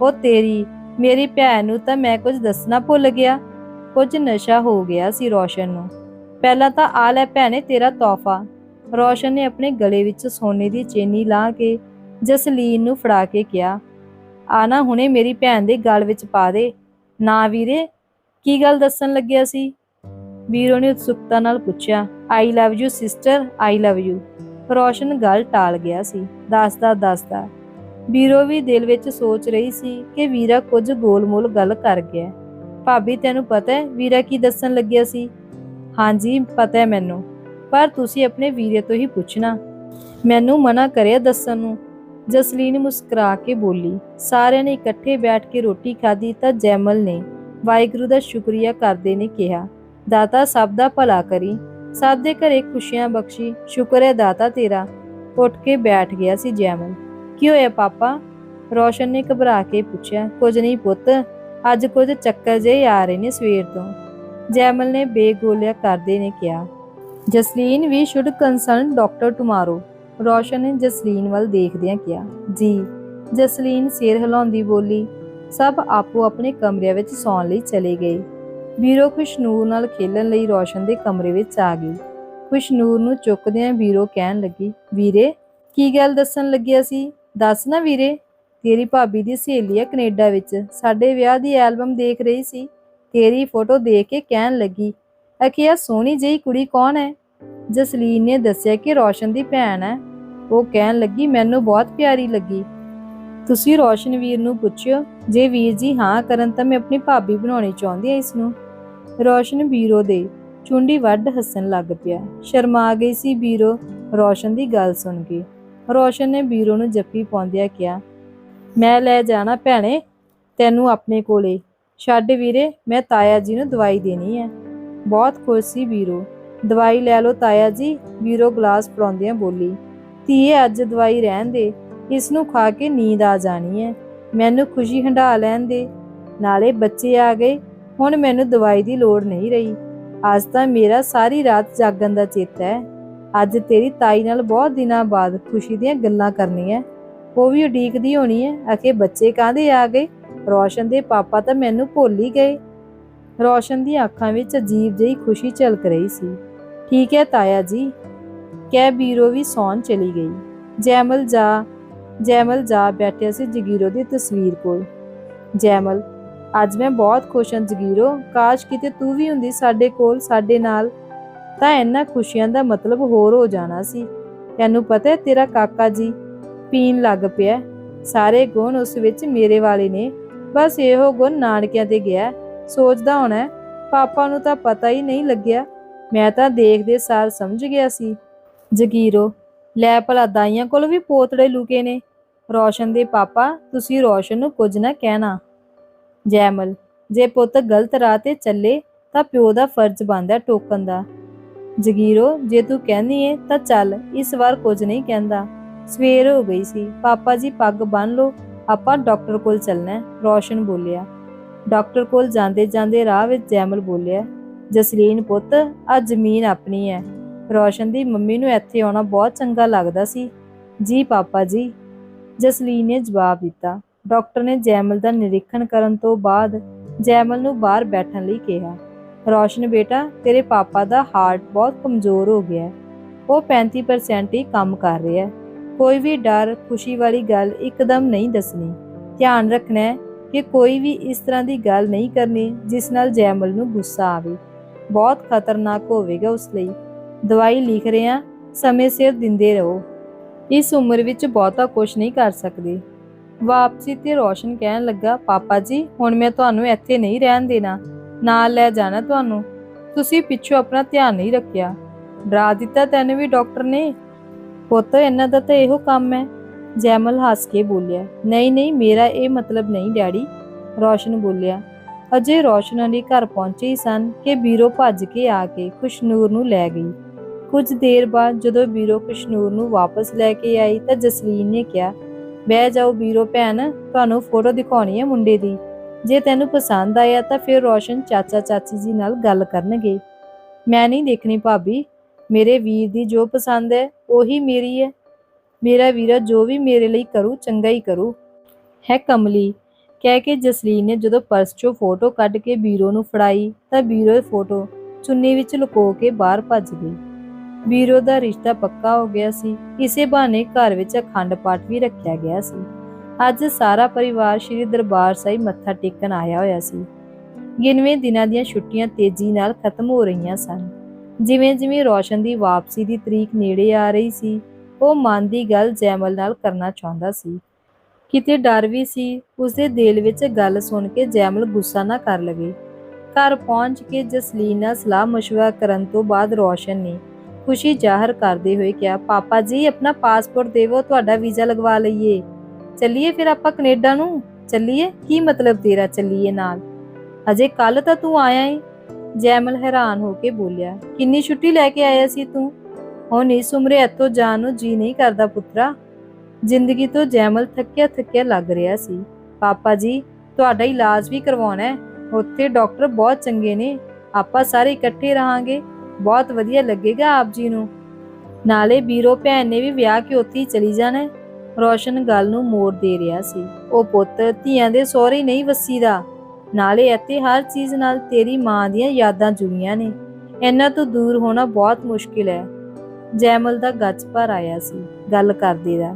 S1: ਉਹ ਤੇਰੀ, ਮੇਰੀ ਭੈਣ ਨੂੰ ਤਾਂ ਮੈਂ ਕੁਝ ਦੱਸਣਾ ਭੁੱਲ ਗਿਆ। ਕੁਝ ਨਸ਼ਾ ਹੋ ਗਿਆ ਸੀ ਰੌਸ਼ਨ ਨੂੰ। ਪਹਿਲਾਂ ਤਾਂ ਆ ਲੈ ਭੈਣੇ, ਤੇਰਾ ਤੋਹਫਾ। ਰੌਸ਼ਨ ਨੇ ਆਪਣੇ ਗਲੇ ਵਿੱਚ ਸੋਨੇ ਦੀ ਚੇਨੀ ਲਾ ਕੇ ਜਸਲੀਨ ਨੂੰ ਫੜਾ ਕੇ ਕਿਹਾ ਆ ਨਾ ਹੁਣੇ ਮੇਰੀ ਭੈਣ ਦੇ ਗਲ ਵਿੱਚ ਪਾ ਦੇ। ਨਾ ਵੀਰੇ, ਕੀ ਗੱਲ ਦੱਸਣ ਲੱਗਿਆ ਸੀ? ਵੀਰੋ ਨੇ ਉਤਸੁਕਤਾ ਨਾਲ ਪੁੱਛਿਆ I love you sister I love you Roshan ਗੱਲ ਟਾਲ ਗਿਆ ਸੀ, ਦੱਸਦਾ ਦੱਸਦਾ। ਵੀਰੋ ਵੀ ਦਿਲ ਵਿੱਚ ਸੋਚ ਰਹੀ ਸੀ ਕਿ ਵੀਰਾ ਕੁਝ ਗੋਲਮੋਲ ਗੱਲ ਕਰ ਗਿਆ। ਭਾਬੀ, ਤੈਨੂੰ ਪਤਾ ਹੈ ਵੀਰਾ ਕੀ ਦੱਸਣ ਲੱਗਿਆ ਸੀ? ਹਾਂਜੀ, ਪਤਾ ਹੈ ਮੈਨੂੰ। ਪਰ ਤੁਸੀਂ ਆਪਣੇ ਵੀਰੇ ਤੋਂ ਹੀ ਪੁੱਛਣਾ। ਮੈਨੂੰ ਮਨਾ ਕਰਿਆ ਦੱਸਣ ਨੂੰ। ਜਸਲੀਨ ਮੁਸਕਰਾ ਕੇ ਬੋਲੀ, ਸਾਰਿਆਂ ਨੇ ਇਕੱਠੇ ਬੈਠ ਕੇ ਰੋਟੀ ਖਾਧੀ ਤਾਂ ਜੈਮਲ ਨੇ ਵਾਹਿਗੁਰੂ ਦਾ ਸ਼ੁਕਰੀਆ ਕਰਦੇ ਨੇ ਕਿਹਾ, ਦਾਤਾ ਸਭ ਦਾ ਭਲਾ ਕਰੀ। ਸਭ ਦੇ ਘਰੇ ਖੁਸ਼ੀਆਂ ਬਖਸ਼ੀ, ਸ਼ੁਕਰ ਹੈ ਦਾਤਾ ਤੇਰਾ। ਉੱਠ ਕੇ ਬੈਠ ਗਿਆ ਸੀ ਜੈਮਲ। ਕੀ ਹੋਇਆ ਪਾਪਾ? ਰੋਸ਼ਨ ਨੇ ਘਬਰਾ ਕੇ ਪੁੱਛਿਆ, ਕੁਝ ਨਹੀਂ ਪੁੱਤ, ਅੱਜ ਕੁਝ ਚੱਕਰ ਜਿਹੇ ਆ ਰਹੇ ਨੇ ਸਵੇਰ ਤੋਂ। ਜੈਮਲ ਨੇ ਬੇਗੋਲਿਆ ਕਰਦੇ ਨੇ ਕਿਹਾ Jasleen we should concern doctor tomorrow Roshan ਨੇ ਜਸਲੀਨ ਵੱਲ ਦੇਖਦਿਆਂ ਕਿਹਾ, ਜੀ, ਜਸਲੀਨ ਸਿਰ ਹਿਲਾਉਂਦੀ ਬੋਲੀ, ਸਭ ਆਪੋ ਆਪਣੇ ਕਮਰਿਆਂ ਵਿੱਚ ਸੌਣ ਲਈ ਚਲੇ ਗਏ। ਵੀਰੋ ਖੁਸ਼ਨੂਰ ਨਾਲ ਖੇਲਣ ਲਈ ਰੋਸ਼ਨ ਦੇ ਕਮਰੇ ਵਿੱਚ ਆ ਗਈ। ਖੁਸ਼ਨੂਰ ਨੂੰ ਚੁੱਕਦਿਆਂ ਵੀਰੋ ਕਹਿਣ ਲੱਗੀ, ਵੀਰੇ, ਕੀ ਗੱਲ ਦੱਸਣ ਲੱਗਿਆ ਸੀ? ਦੱਸ ਨਾ ਵੀਰੇ, ਤੇਰੀ ਭਾਬੀ ਦੀ ਸਹੇਲੀ ਹੈ ਕੈਨੇਡਾ ਵਿੱਚ। ਸਾਡੇ ਵਿਆਹ ਦੀ ਐਲਬਮ ਦੇਖ ਰਹੀ ਸੀ। ਤੇਰੀ ਫੋਟੋ ਦੇਖ ਕੇ ਕਹਿਣ ਲੱਗੀ ਅਖਿਆ ਸੋਹਣੀ ਜਿਹੀ ਕੁੜੀ ਕੌਣ ਹੈ? ਜਸਲੀਨ ਨੇ ਦੱਸਿਆ ਕਿ ਰੋਸ਼ਨ ਦੀ ਭੈਣ ਹੈ। ਉਹ ਕਹਿਣ ਲੱਗੀ, ਮੈਨੂੰ ਬਹੁਤ ਪਿਆਰੀ ਲੱਗੀ। ਤੁਸੀਂ ਰੋਸ਼ਨ ਵੀਰ ਨੂੰ ਪੁੱਛਿਓ, ਜੇ ਵੀਰ ਜੀ ਹਾਂ ਕਰਨ ਤਾਂ ਮੈਂ ਆਪਣੀ ਭਾਬੀ ਬਣਾਉਣੀ ਚਾਹੁੰਦੀ ਹਾਂ ਇਸ ਨੂੰ ਰੋਸ਼ਨ ਵੀਰੋ ਦੇ ਚੁੰਡੀ ਵੱਢ ਹੱਸਣ ਲੱਗ ਪਿਆ। ਸ਼ਰਮਾ ਗਈ ਸੀ ਵੀਰੋ, ਰੌਸ਼ਨ ਦੀ ਗੱਲ ਸੁਣ ਕੇ। ਰੋਸ਼ਨ ਨੇ ਵੀਰੋ ਨੂੰ ਜੱਫੀ ਪਾਉਂਦਿਆਂ ਕਿਹਾ, ਮੈਂ ਲੈ ਜਾਣਾ ਭੈਣੇ, ਤੈਨੂੰ ਆਪਣੇ ਕੋਲੇ। ਛੱਡ ਵੀਰੇ, ਮੈਂ ਤਾਇਆ ਜੀ ਨੂੰ ਦਵਾਈ ਦੇਣੀ ਹੈ। ਬਹੁਤ ਖੁਸ਼ ਸੀ ਵੀਰੋ। ਦਵਾਈ ਲੈ ਲਓ ਤਾਇਆ ਜੀ, ਵੀਰੋ ਗਲਾਸ ਪੜਾਉਂਦਿਆਂ ਬੋਲੀ। ਧੀਏ, ਅੱਜ ਦਵਾਈ ਰਹਿਣ ਦੇ ਇਸ ਨੂੰ ਖਾ ਕੇ ਨੀਂਦ ਆ ਜਾਣੀ ਹੈ ਮੈਨੂੰ ਖੁਸ਼ੀ ਹੰਢਾ ਲੈਣ ਦੇ। ਨਾਲੇ ਬੱਚੇ ਆ ਗਏ, ਹੁਣ ਮੈਨੂੰ ਦਵਾਈ ਦੀ ਲੋੜ ਨਹੀਂ ਰਹੀ। ਅੱਜ ਤਾਂ ਮੇਰਾ ਸਾਰੀ ਰਾਤ ਜਾਗਣ ਦਾ ਚੇਤਾ ਹੈ ਅੱਜ ਤੇਰੀ ਤਾਈ ਨਾਲ ਬਹੁਤ ਦਿਨਾਂ ਬਾਅਦ ਖੁਸ਼ੀ ਦੀਆਂ ਗੱਲਾਂ ਕਰਨੀਆਂ। ਉਹ ਵੀ ਉਡੀਕਦੀ ਹੋਣੀ ਹੈ ਅਕੇ ਬੱਚੇ ਕਾਹਦੇ ਆ ਗਏ? ਰੋਸ਼ਨ ਦੇ ਪਾਪਾ ਤਾਂ ਮੈਨੂੰ ਭੁੱਲ ਹੀ ਗਏ। ਰੌਸ਼ਨ ਦੀਆਂ ਅੱਖਾਂ ਵਿੱਚ ਅਜੀਬ ਜਿਹੀ ਖੁਸ਼ੀ ਝਲਕ ਰਹੀ ਸੀ। ਠੀਕ ਹੈ ਤਾਇਆ ਜੀ। ਕਹਿ ਬੀਰੋ ਵੀ ਸੌਣ ਚਲੀ ਗਈ। ਜੈਮਲ ਜਾ ਜੈਮਲ ਜਾ ਬੈਠਿਆ ਸੀ ਜਗੀਰੋ ਦੀ ਤਸਵੀਰ ਕੋਲ। ਜੈਮਲ, ਅੱਜ ਮੈਂ ਬਹੁਤ ਖੁਸ਼ ਹਾਂ ਜਗੀਰੋ। ਕਾਸ਼ ਕਿਤੇ ਤੂੰ ਵੀ ਹੁੰਦੀ ਸਾਡੇ ਕੋਲ, ਸਾਡੇ ਨਾਲ। ਤਾਂ ਇੰਨਾ ਖੁਸ਼ੀਆਂ ਦਾ ਮਤਲਬ ਹੋਰ ਹੋ ਜਾਣਾ ਸੀ। ਤੈਨੂੰ ਪਤਾ ਹੈ ਤੇਰਾ ਕਾਕਾ ਜੀ ਪੀਣ ਲੱਗ ਪਿਆ। ਸਾਰੇ ਗੁਣ ਉਸ ਵਿੱਚ ਮੇਰੇ ਵਾਲੇ ਨੇ। ਬਸ ਇਹੋ ਗੁਣ ਨਾਨਕਿਆਂ ਤੇ ਗਿਆ। ਸੋਚਦਾ ਹੋਣਾ ਪਾਪਾ ਨੂੰ ਤਾਂ ਪਤਾ ਹੀ ਨਹੀਂ ਲੱਗਿਆ। ਮੈਂ ਤਾਂ ਦੇਖਦੇ ਸਾਰ ਸਮਝ ਗਿਆ ਸੀ। ਜਗੀਰੋ, ਲੈ ਭਲਾ ਦਾਈਆਂ ਕੋਲ ਵੀ ਪੋਤੜੇ ਲੁਕੇ ਨੇ। ਰੋਸ਼ਨ ਦੇ ਪਾਪਾ, ਤੁਸੀਂ ਰੋਸ਼ਨ ਨੂੰ ਕੁਝ ਨਾ ਕਹਿਣਾ। ਜੈਮਲ, ਜੇ ਪੁੱਤ ਗਲਤ ਰਾਹ ਤੇ ਚੱਲੇ, ਤਾਂ ਪਿਓ ਦਾ ਫਰਜ਼ ਬਣਦਾ ਟੋਕਣ ਦਾ। ਜਗੀਰੋ, ਜੇ ਤੂੰ ਕਹਿੰਦੀ ਏ, ਤਾਂ ਚੱਲ, ਇਸ ਵਾਰ ਕੁਝ ਨਹੀਂ ਕਹਿੰਦਾ। ਸਵੇਰ ਹੋ ਗਈ ਸੀ, ਪਾਪਾ ਜੀ ਪੱਗ ਬੰਨ ਲਓ, ਆਪਾਂ ਡਾਕਟਰ ਕੋਲ ਚੱਲਣਾ ਹੈ, ਰੋਸ਼ਨ ਬੋਲਿਆ। ਡਾਕਟਰ ਕੋਲ ਜਾਂਦੇ ਜਾਂਦੇ ਰਾਹ ਵਿੱਚ ਜੈਮਲ ਬੋਲਿਆ, ਜਸਲੀਨ ਪੁੱਤ ਆ ਜ਼ਮੀਨ ਆਪਣੀ ਹੈ ਰੋਸ਼ਨ ਦੀ ਮੰਮੀ ਨੂੰ ਇੱਥੇ ਆਉਣਾ ਬਹੁਤ ਚੰਗਾ ਲੱਗਦਾ ਸੀ। ਜੀ ਪਾਪਾ ਜੀ। ਜਸਲੀਨ ਨੇ ਜਵਾਬ ਦਿੱਤਾ। ਡਾਕਟਰ ਨੇ ਜੈਮਲ ਦਾ ਨਿਰੀਖਣ ਕਰਨ ਤੋਂ ਬਾਅਦ ਜੈਮਲ ਨੂੰ ਬਾਹਰ ਬੈਠਣ ਲਈ ਕਿਹਾ, ਰੋਸ਼ਨ ਬੇਟਾ, ਤੇਰੇ ਪਾਪਾ ਦਾ ਹਾਰਟ ਬਹੁਤ ਕਮਜ਼ੋਰ ਹੋ ਗਿਆ ਉਹ 35% ਹੀ ਕੰਮ ਕਰ ਰਿਹਾ ਕੋਈ ਵੀ ਡਰ, ਖੁਸ਼ੀ ਵਾਲੀ ਗੱਲ ਇੱਕਦਮ ਨਹੀਂ ਦੱਸਣੀ। ਧਿਆਨ ਰੱਖਣਾ ਕਿ ਕੋਈ ਵੀ ਇਸ ਤਰ੍ਹਾਂ ਦੀ ਗੱਲ ਨਹੀਂ ਕਰਨੀ ਜਿਸ ਨਾਲ ਜੈਮਲ ਨੂੰ ਗੁੱਸਾ ਆਵੇ। ਬਹੁਤ ਖਤਰਨਾਕ ਹੋਵੇਗਾ ਉਸ ਲਈ। ਦਵਾਈ ਲਿਖ ਰਹੇ ਹਾਂ ਸਮੇਂ ਸਿਰ ਦਿੰਦੇ ਰਹੋ। ਇਸ ਉਮਰ ਵਿੱਚ ਬਹੁਤਾ ਕੁਝ ਨਹੀਂ ਕਰ ਸਕਦੇ। ਵਾਪਸੀ ਤੇ ਰੋਸ਼ਨ ਕਹਿਣ ਲੱਗਾ, ਪਾਪਾ ਜੀ, ਹੁਣ ਮੈਂ ਤੁਹਾਨੂੰ ਇੱਥੇ ਨਹੀਂ ਰਹਿਣ ਦੇਣਾ। ਨਾਲ ਲੈ ਜਾਣਾ ਤੁਹਾਨੂੰ। ਤੁਸੀਂ ਪਿੱਛੋਂ ਆਪਣਾ ਧਿਆਨ ਨਹੀਂ ਰੱਖਿਆ। ਡਰਾ ਦਿੱਤਾ ਤੈਨੂੰ ਵੀ ਡਾਕਟਰ ਨੇ? ਪੁੱਤ, ਇਹਨਾਂ ਦਾ ਤਾਂ ਇਹੋ ਕੰਮ ਹੈ। ਜੈਮਲ ਹੱਸ ਕੇ ਬੋਲਿਆ, ਨਹੀਂ ਨਹੀਂ, ਮੇਰਾ ਇਹ ਮਤਲਬ ਨਹੀਂ, ਡੈਡੀ, ਰੌਸ਼ਨ ਬੋਲਿਆ। ਅਜੇ ਰੌਸ਼ਨ ਅਲੀ ਘਰ ਪਹੁੰਚੇ ਹੀ ਸਨ ਕਿ ਬੀਰੋ ਭੱਜ ਕੇ ਆ ਕੇ ਖੁਸ਼ਨੂਰ ਨੂੰ ਲੈ ਗਈ। ਕੁਝ ਦੇਰ ਬਾਅਦ ਜਦੋਂ ਬੀਰੋ ਖੁਸ਼ਨੂਰ ਨੂੰ ਵਾਪਸ ਲੈ ਕੇ ਆਈ ਤਾਂ ਜਸਲੀਨ ਨੇ ਕਿਹਾ, ਬਹਿ ਜਾਓ ਬੀਰੋ ਭੈਣ, ਤੁਹਾਨੂੰ ਫੋਟੋ ਦਿਖਾਉਣੀ ਹੈ ਮੁੰਡੇ ਦੀ। ਜੇ ਤੈਨੂੰ ਪਸੰਦ ਆਇਆ ਤਾਂ ਫਿਰ ਰੌਸ਼ਨ ਚਾਚਾ ਚਾਚੀ ਜੀ ਨਾਲ ਗੱਲ ਕਰਨਗੇ। ਮੈਂ ਨਹੀਂ ਦੇਖਣੀ ਭਾਬੀ, ਮੇਰੇ ਵੀਰ ਦੀ ਜੋ ਪਸੰਦ ਹੈ, ਉਹੀ ਮੇਰੀ ਹੈ। ਮੇਰਾ ਵੀਰਾ ਜੋ ਵੀ ਮੇਰੇ ਲਈ ਕਰੂ, ਚੰਗਾ ਹੀ ਕਰੂ। ਹੈ ਕਮਲੀ, ਕਹਿ ਕੇ ਜਸਲੀਨ ਨੇ ਜਦੋਂ ਪਰਸ 'ਚੋਂ ਫੋਟੋ ਕੱਢ ਕੇ ਬੀਰੋ ਨੂੰ ਫੜਾਈ, ਤਾਂ ਬੀਰੋ ਇਹ ਫੋਟੋ ਚੁੰਨੀ ਵਿੱਚ ਲੁਕੋ ਕੇ ਬਾਹਰ ਭੱਜ ਗਈ। ਬੀਰੋ ਦਾ ਰਿਸ਼ਤਾ ਪੱਕਾ ਹੋ ਗਿਆ ਸੀ। ਇਸੇ ਬਹਾਨੇ ਘਰ ਵਿੱਚ ਅਖੰਡ ਪਾਠ ਵੀ ਰੱਖਿਆ ਗਿਆ ਸੀ। ਅੱਜ ਸਾਰਾ ਪਰਿਵਾਰ ਸ੍ਰੀ ਦਰਬਾਰ ਸਾਹਿਬ ਮੱਥਾ ਟੇਕਣ ਆਇਆ ਹੋਇਆ ਸੀ। ਗਿਣਵੇਂ ਦਿਨਾਂ ਦੀਆਂ ਛੁੱਟੀਆਂ ਤੇਜ਼ੀ ਨਾਲ ਖਤਮ ਹੋ ਰਹੀਆਂ ਸਨ। ਜਿਵੇਂ ਜਿਵੇਂ ਰੋਸ਼ਨ ਦੀ ਵਾਪਸੀ ਦੀ ਤਰੀਕ ਨੇੜੇ ਆ ਰਹੀ ਸੀ ਉਹ ਮਨ ਦੀ ਗੱਲ ਜੈਮਲ ਨਾਲ ਕਰਨਾ ਚਾਹੁੰਦਾ ਸੀ ਕਿਤੇ ਡਰ ਵੀ ਸੀ ਉਸਦੇ ਦਿਲ ਵਿੱਚ ਗੱਲ ਸੁਣ ਕੇ ਜੈਮਲ ਗੁੱਸਾ ਨਾ ਕਰ ਲਵੇ ਘਰ ਪਹੁੰਚ ਕੇ ਜਸਲੀਨ ਨਾਲ ਸਲਾਹ مشورہ ਕਰਨ ਤੋਂ ਬਾਅਦ ਰੋਸ਼ਨ ਨੇ ਖੁਸ਼ੀ ਜ਼ਾਹਰ ਕਰਦੇ ਹੋਏ ਕਿਹਾ ਪਾਪਾ ਜੀ ਆਪਣਾ ਪਾਸਪੋਰਟ ਦੇਵੋ ਤੁਹਾਡਾ ਵੀਜ਼ਾ ਲਗਵਾ ਲਈਏ ਚੱਲੀਏ ਫਿਰ ਆਪਾਂ ਕੈਨੇਡਾ ਨੂੰ ਚੱਲੀਏ ਕੀ ਮਤਲਬ ਤੇਰਾ ਚੱਲੀਏ ਨਾਲ ਅਜੇ ਕੱਲ ਤਾਂ ਤੂੰ ਆਇਆ ਏ ਜੈਮਲ ਹੈਰਾਨ ਹੋ ਕੇ ਬੋਲਿਆ ਕਿੰਨੀ ਛੁੱਟੀ ਲੈ ਕੇ ਆਇਆ ਸੀ ਤੂੰ ਹੁਣ ਇਸ ਉਮਰੇ ਇੱਥੋਂ ਜਾਣ ਨੂੰ ਜੀ ਨਹੀਂ ਕਰਦਾ ਪੁੱਤਰਾ। ਜ਼ਿੰਦਗੀ ਤੋਂ ਜੈਮਲ ਥੱਕਿਆ ਥੱਕਿਆ ਲੱਗ ਰਿਹਾ ਸੀ। ਪਾਪਾ ਜੀ, ਤੁਹਾਡਾ ਇਲਾਜ ਵੀ ਕਰਵਾਉਣਾ ਹੈ। ਉੱਥੇ ਡਾਕਟਰ ਬਹੁਤ ਚੰਗੇ ਨੇ। ਆਪਾਂ ਸਾਰੇ ਇਕੱਠੇ ਰਹਾਂਗੇ। ਬਹੁਤ ਵਧੀਆ ਲੱਗੇਗਾ ਆਪ ਜੀ ਨੂੰ। ਨਾਲੇ ਬੀਰੋ ਭੈਣ ਨੇ ਵੀ ਵਿਆਹ ਕੇ ਉੱਥੇ ਹੀ ਚਲੀ ਜਾਣਾ ਹੈ। ਰੋਸ਼ਨ ਗੱਲ ਨੂੰ ਮੋੜ ਦੇ ਰਿਹਾ ਸੀ। ਉਹ ਪੁੱਤ ਧੀਆਂ ਦੇ ਸਹੁਰੇ ਨਹੀਂ ਵਸੀਦਾ। ਨਾਲੇ ਇੱਥੇ ਹਰ ਚੀਜ਼ ਨਾਲ ਤੇਰੀ ਮਾਂ ਦੀਆਂ ਯਾਦਾਂ ਜੁੜੀਆਂ ਨੇ। ਇਹਨਾਂ ਤੋਂ ਦੂਰ ਹੋਣਾ ਬਹੁਤ ਮੁਸ਼ਕਿਲ ਹੈ। ਜੈਮਲ ਦਾ ਗੱਜ ਭਰ ਆਇਆ ਸੀ, ਗੱਲ ਕਰਦੇ ਦਾ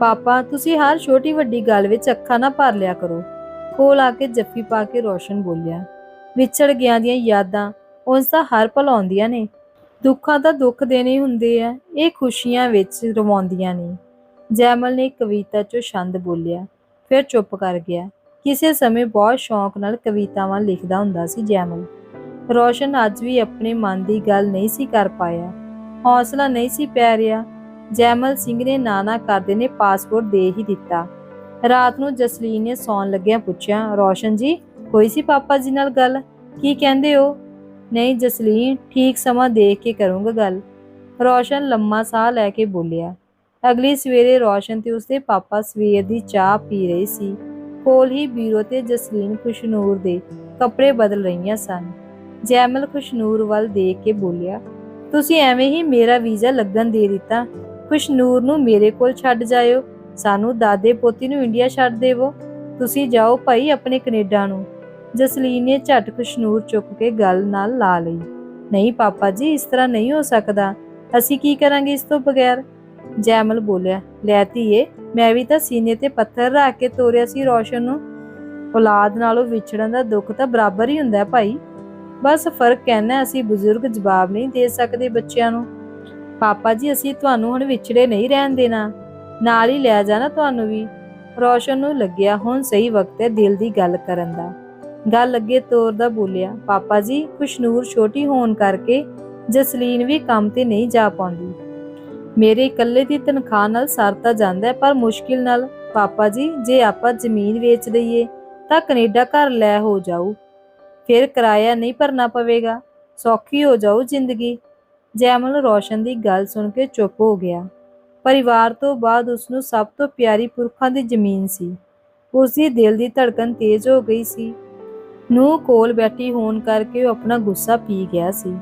S1: ਪਾਪਾ, ਤੁਸੀਂ ਹਰ ਛੋਟੀ ਵੱਡੀ ਗੱਲ ਵਿੱਚ ਅੱਖਾਂ ਨਾ ਭਰ ਲਿਆ ਕਰੋ। ਕੋਲ ਆ ਕੇ ਜੱਫੀ ਪਾ ਕੇ ਰੋਸ਼ਨ ਬੋਲਿਆ। ਵਿਛੜ ਗਿਆ ਦੀਆਂ ਯਾਦਾਂ, ਉਸ ਦਾ ਹਰ ਪਲ ਆਉਂਦੀਆਂ ਨੇ। ਦੁੱਖਾਂ ਤਾਂ ਦੁੱਖ ਦੇਣੇ ਹੁੰਦੇ ਆ, ਇਹ ਖੁਸ਼ੀਆਂ ਵਿੱਚ ਰਵਾਉਂਦੀਆਂ ਨੇ। ਜੈਮਲ ਨੇ ਕਵਿਤਾ ਚੋਂ ਛੰਦ ਬੋਲਿਆ। ਫਿਰ ਚੁੱਪ ਕਰ ਗਿਆ। ਕਿਸੇ ਸਮੇਂ ਬਹੁਤ ਸ਼ੌਂਕ ਨਾਲ ਕਵਿਤਾਵਾਂ ਲਿਖਦਾ ਹੁੰਦਾ ਸੀ ਜੈਮਲ। ਰੋਸ਼ਨ ਅੱਜ ਵੀ ਆਪਣੇ ਮਨ ਦੀ ਗੱਲ ਨਹੀਂ ਸੀ ਕਰ ਪਾਇਆ। ਹੌਸਲਾ ਨਹੀਂ ਸੀ ਪੈ ਰਿਹਾ। ਜੈਮਲ ਸਿੰਘ ਨੇ ਨਾਨਾ ਕਰਦੇ ਨੇ ਪਾਸਪੋਰਟ ਦੇ ਹੀ ਦਿੱਤਾ। ਰਾਤ ਨੂੰ ਜਸਲੀਨ ਨੇ ਸੌਣ ਲੱਗਿਆ ਪੁੱਛਿਆ, ਰੋਸ਼ਨ ਜੀ ਹੋਈ ਸੀ ਪਾਪਾ ਜੀ ਨਾਲ ਗੱਲ? ਕੀ ਕਹਿੰਦੇ ਹੋ? ਨਹੀਂ ਜਸਲੀਨ, ਠੀਕ ਸਮਾਂ ਦੇਖ ਕੇ ਕਰੂੰਗਾ ਗੱਲ। ਰੋਸ਼ਨ ਲੰਮਾ ਸਾਹ ਲੈ ਕੇ ਬੋਲਿਆ। ਅਗਲੀ ਸਵੇਰੇ ਰੋਸ਼ਨ ਤੇ ਉਸਦੇ ਪਾਪਾ ਸਵੇਰ ਦੀ ਚਾਹ ਪੀ ਰਹੇ ਸੀ। ਕੋਲ ਹੀ ਬੀਰੋ ਤੇ ਜਸਲੀਨ ਖੁਸ਼ਨੂਰ ਦੇ ਕੱਪੜੇ ਬਦਲ ਰਹੀਆਂ ਸਨ। ਜੈਮਲ ਖੁਸ਼ਨੂਰ ਵੱਲ ਦੇਖ ਕੇ ਬੋਲਿਆ ਤੁਸੀਂ ਐਵੇਂ ਹੀ ਮੇਰਾ ਵੀਜ਼ਾ ਲੱਗਣ ਦੇ ਦਿੱਤਾ। ਖੁਸ਼ਨੂਰ ਨੂੰ ਮੇਰੇ ਕੋਲ ਛੱਡ ਜਾਇਓ। ਸਾਨੂੰ ਦਾਦੇ ਪੋਤੀ ਨੂੰ ਇੰਡੀਆ ਛੱਡ ਦੇਵੋ। ਤੁਸੀਂ ਜਾਓ ਭਾਈ ਆਪਣੇ ਕੈਨੇਡਾ ਨੂੰ। ਜਸਲੀਨ ਨੇ ਝਟ ਖੁਸ਼ਨੂਰ ਚੁੱਕ ਕੇ ਗੱਲ ਨਾਲ ਲਾ ਲਈ। ਨਹੀਂ ਪਾਪਾ ਜੀ, ਇਸ ਤਰ੍ਹਾਂ ਨਹੀਂ ਹੋ ਸਕਦਾ। ਅਸੀਂ ਕੀ ਕਰਾਂਗੇ ਇਸ ਤੋਂ ਬਗੈਰ? ਜੈਮਲ ਬੋਲਿਆ, ਲੈ ਧੀਏ, ਮੈਂ ਵੀ ਤਾਂ ਸੀਨੇ ਤੇ ਪੱਥਰ ਰੱਖ ਕੇ ਤੋਰਿਆ ਸੀ ਰੋਸ਼ਨ ਨੂੰ। ਔਲਾਦ ਨਾਲੋਂ ਵਿਛੜਨ ਦਾ ਦੁੱਖ ਤਾਂ ਬਰਾਬਰ ਹੀ ਹੁੰਦਾ ਭਾਈ। ਬਸ ਫ਼ਰਕ ਕਹਿਣਾ ਅਸੀਂ ਬਜ਼ੁਰਗ ਜਵਾਬ ਨਹੀਂ ਦੇ ਸਕਦੇ ਬੱਚਿਆਂ ਨੂੰ। ਪਾਪਾ ਜੀ, ਅਸੀਂ ਤੁਹਾਨੂੰ ਹੁਣ ਵਿਛੜੇ ਨਹੀਂ ਰਹਿਣ ਦੇਣਾ। ਨਾਲ ਹੀ ਲੈ ਜਾਣਾ ਤੁਹਾਨੂੰ ਵੀ। ਰੋਸ਼ਨ ਨੂੰ ਲੱਗਿਆ ਹੁਣ ਸਹੀ ਵਕਤ ਹੈ ਦਿਲ ਦੀ ਗੱਲ ਕਰਨ ਦਾ। ਗੱਲ ਅੱਗੇ ਤੋਰ ਬੋਲਿਆ, ਪਾਪਾ ਜੀ ਖੁਸ਼ਨੂਰ ਛੋਟੀ ਹੋਣ ਕਰਕੇ ਜਸਲੀਨ ਵੀ ਕੰਮ ਤੇ ਨਹੀਂ ਜਾ ਪਾਉਂਦੀ। ਮੇਰੇ ਇਕੱਲੇ ਦੀ ਤਨਖਾਹ ਨਾਲ ਸਰਤਾ ਜਾਂਦਾ ਹੈ, ਪਰ ਮੁਸ਼ਕਿਲ ਨਾਲ। ਪਾਪਾ ਜੀ, ਜੇ ਆਪਾਂ ਜ਼ਮੀਨ ਵੇਚ ਦਈਏ ਤਾਂ ਕੈਨੇਡਾ ਘਰ ਲੈ ਹੋ ਜਾਊ। ਫਿਰ ਕਿਰਾਇਆ ਨਹੀਂ ਭਰਨਾ ਪਵੇਗਾ, ਸੌਖੀ ਹੋ ਜਾਊ ਜ਼ਿੰਦਗੀ। ਜੈਮਲ ਰੋਸ਼ਨ ਦੀ ਗੱਲ ਸੁਣ ਕੇ ਚੁੱਪ ਹੋ ਗਿਆ। ਪਰਿਵਾਰ ਤੋਂ ਬਾਅਦ ਉਸ ਨੂੰ ਸਭ ਤੋਂ ਪਿਆਰੀ ਪੁਰਖਾਂ ਦੀ ਜ਼ਮੀਨ ਸੀ। ਉਸ ਦੀ ਦਿਲ ਦੀ ਧੜਕਨ ਤੇਜ਼ ਹੋ ਗਈ ਸੀ। ਨੂੰ ਕੋਲ ਬੈਠੀ ਹੋਣ ਕਰਕੇ ਉਹ ਆਪਣਾ ਗੁੱਸਾ ਪੀ ਗਿਆ ਸੀ।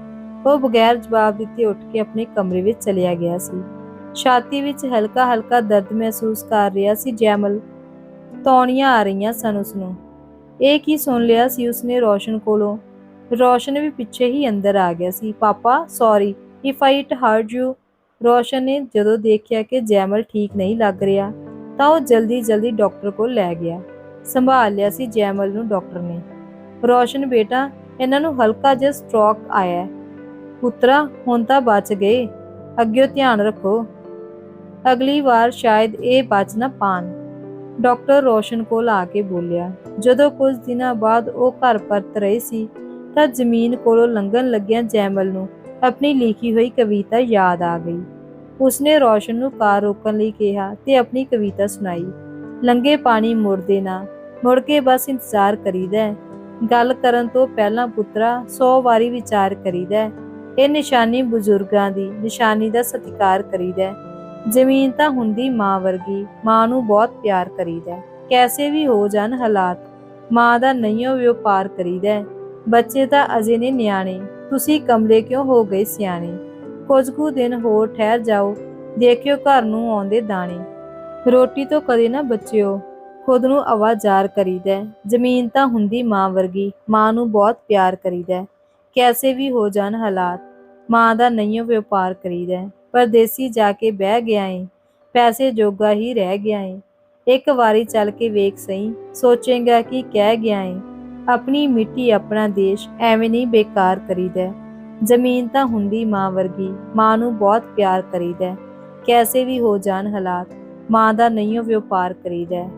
S1: ਉਹ ਬਗੈਰ ਜਵਾਬ ਦਿੱਤੇ ਉੱਠ ਕੇ ਆਪਣੇ ਕਮਰੇ ਵਿੱਚ ਚਲਿਆ ਗਿਆ ਸੀ। ਛਾਤੀ ਵਿੱਚ ਹਲਕਾ ਹਲਕਾ ਦਰਦ ਮਹਿਸੂਸ ਕਰ ਰਿਹਾ ਸੀ ਜੈਮਲ। ਤੌਣੀਆਂ ਆ ਰਹੀਆਂ ਸਨ ਉਸ ਨੂੰ ਇਹ ਕੀ ਸੁਣ ਲਿਆ ਸੀ ਉਸਨੇ ਰੋਸ਼ਨ ਕੋਲੋਂ? ਰੋਸ਼ਨ ਵੀ ਪਿੱਛੇ ਹੀ ਅੰਦਰ ਆ ਗਿਆ ਸੀ। ਪਾਪਾ sorry if I it hurt you Roshan ਨੇ ਜਦੋਂ ਦੇਖਿਆ ਕਿ ਜੈਮਲ ਠੀਕ ਨਹੀਂ ਲੱਗ ਰਿਹਾ, ਤਾਂ ਉਹ ਜਲਦੀ ਜਲਦੀ ਡਾਕਟਰ ਕੋਲ ਲੈ ਗਿਆ। ਸੰਭਾਲ ਲਿਆ ਸੀ ਜੈਮਲ ਨੂੰ ਡਾਕਟਰ ਨੇ। ਰੋਸ਼ਨ, ਬੇਟਾ, ਇਹਨਾਂ ਨੂੰ ਹਲਕਾ ਜਿਹਾ ਸਟ੍ਰੋਕ ਆਇਆ। ਹੈ ਪੁੱਤਰਾ, ਹੁਣ ਤਾਂ ਬਚ ਗਏ। ਅੱਗੇ ਧਿਆਨ ਰੱਖੋ। ਅਗਲੀ ਵਾਰ ਸ਼ਾਇਦ ਇਹ ਬਚ ਨਾ ਪਾਣ। ਡਾਕਟਰ ਰੋਸ਼ਨ ਕੋਲ ਆ ਕੇ ਬੋਲਿਆ, ਜਦੋਂ ਕੁਝ ਦਿਨਾਂ ਬਾਅਦ ਉਹ ਘਰ ਪਰਤ ਰਹੇ ਸੀ, ਤਾਂ ਜ਼ਮੀਨ ਕੋਲੋਂ ਲੰਘਣ ਲੱਗਿਆ ਜੈਮਲ ਨੂੰ ਆਪਣੀ ਲਿਖੀ ਹੋਈ ਕਵਿਤਾ ਯਾਦ ਆ ਗਈ। ਉਸਨੇ ਰੋਸ਼ਨ ਨੂੰ ਕਾਰ ਰੋਕਣ ਲਈ ਕਿਹਾ ਤੇ ਆਪਣੀ ਕਵਿਤਾ ਸੁਣਾਈ। ਲੰਗੇ ਪਾਣੀ ਮੁੜਦੇ ਨਾ, ਮੁੜ ਕੇ ਬਸ ਇੰਤਜ਼ਾਰ ਕਰੀਦਾ ਗੱਲ ਕਰਨ ਤੋਂ ਪਹਿਲਾਂ ਪੁੱਤਰਾ 100 ਵਾਰੀ ਵਿਚਾਰ ਕਰੀਦਾ ਇਹ ਨਿਸ਼ਾਨੀ ਬਜ਼ੁਰਗਾਂ ਦੀ ਨਿਸ਼ਾਨੀ ਦਾ ਸਤਿਕਾਰ ਕਰੀਦਾ ਜ਼ਮੀਨ ਤਾਂ ਹੁੰਦੀ ਮਾਂ ਵਰਗੀ, ਮਾਂ ਨੂੰ ਬਹੁਤ ਪਿਆਰ ਕਰੀਦਾ ਹੈ। ਕੈਸੇ ਵੀ ਹੋ ਜਾਣ ਹਾਲਾਤ, ਮਾਂ ਦਾ ਨਹੀਂਓ ਵਪਾਰ ਕਰੀਦਾ ਹੈ। ਬੱਚੇ ਤਾਂ ਅਜੇ ਨੇ ਨਿਆਣੇ, ਤੁਸੀਂ ਕਮਲੇ ਕਿਉਂ ਹੋ ਗਏ ਸਿਆਣੇ ਕੁਝ ਕੁ ਦਿਨ ਹੋਰ ਠਹਿਰ ਜਾਓ, ਦੇਖਿਓ ਘਰ ਨੂੰ ਆਉਂਦੇ ਦਾਣੇ ਰੋਟੀ ਤੋਂ ਕਦੇ ਨਾ ਬਚਿਓ, ਖੁਦ ਨੂੰ ਆਵਾਜ਼ਾਰ ਕਰੀਦਾ ਹੈ। ਜ਼ਮੀਨ ਤਾਂ ਹੁੰਦੀ ਮਾਂ ਵਰਗੀ, ਮਾਂ ਨੂੰ ਬਹੁਤ ਪਿਆਰ ਕਰੀਦਾ ਹੈ। ਕੈਸੇ ਵੀ ਹੋ ਜਾਣ ਹਾਲਾਤ, ਮਾਂ ਦਾ ਨਹੀਂਓ ਵਪਾਰ ਕਰੀਦਾ ਹੈ। ਪਰਦੇਸੀ ਜਾ ਕੇ ਬਹਿ ਗਿਆ ਏ। ਪੈਸੇ ਜੋਗਾ ਹੀ ਰਹਿ ਗਿਆ ਏ। ਇੱਕ ਵਾਰੀ ਚੱਲ ਕੇ ਵੇਖ ਸਹੀ, ਸੋਚੇਗਾ ਕਿ ਕਹਿ ਗਿਆ ਏ, ਆਪਣੀ ਮਿੱਟੀ ਆਪਣਾ ਦੇਸ਼ ਐਵੇਂ ਨਹੀਂ ਬੇਕਾਰ ਕਰੀਦਾ। ਜ਼ਮੀਨ ਤਾਂ ਹੁੰਦੀ ਮਾਂ ਵਰਗੀ, ਮਾਂ ਨੂੰ ਬਹੁਤ ਪਿਆਰ ਕਰੀਦਾ। ਕੈਸੇ ਵੀ ਹੋ ਜਾਣ ਹਾਲਾਤ, ਮਾਂ ਦਾ ਨਹੀਂਓ ਵਪਾਰ ਕਰੀਦਾ।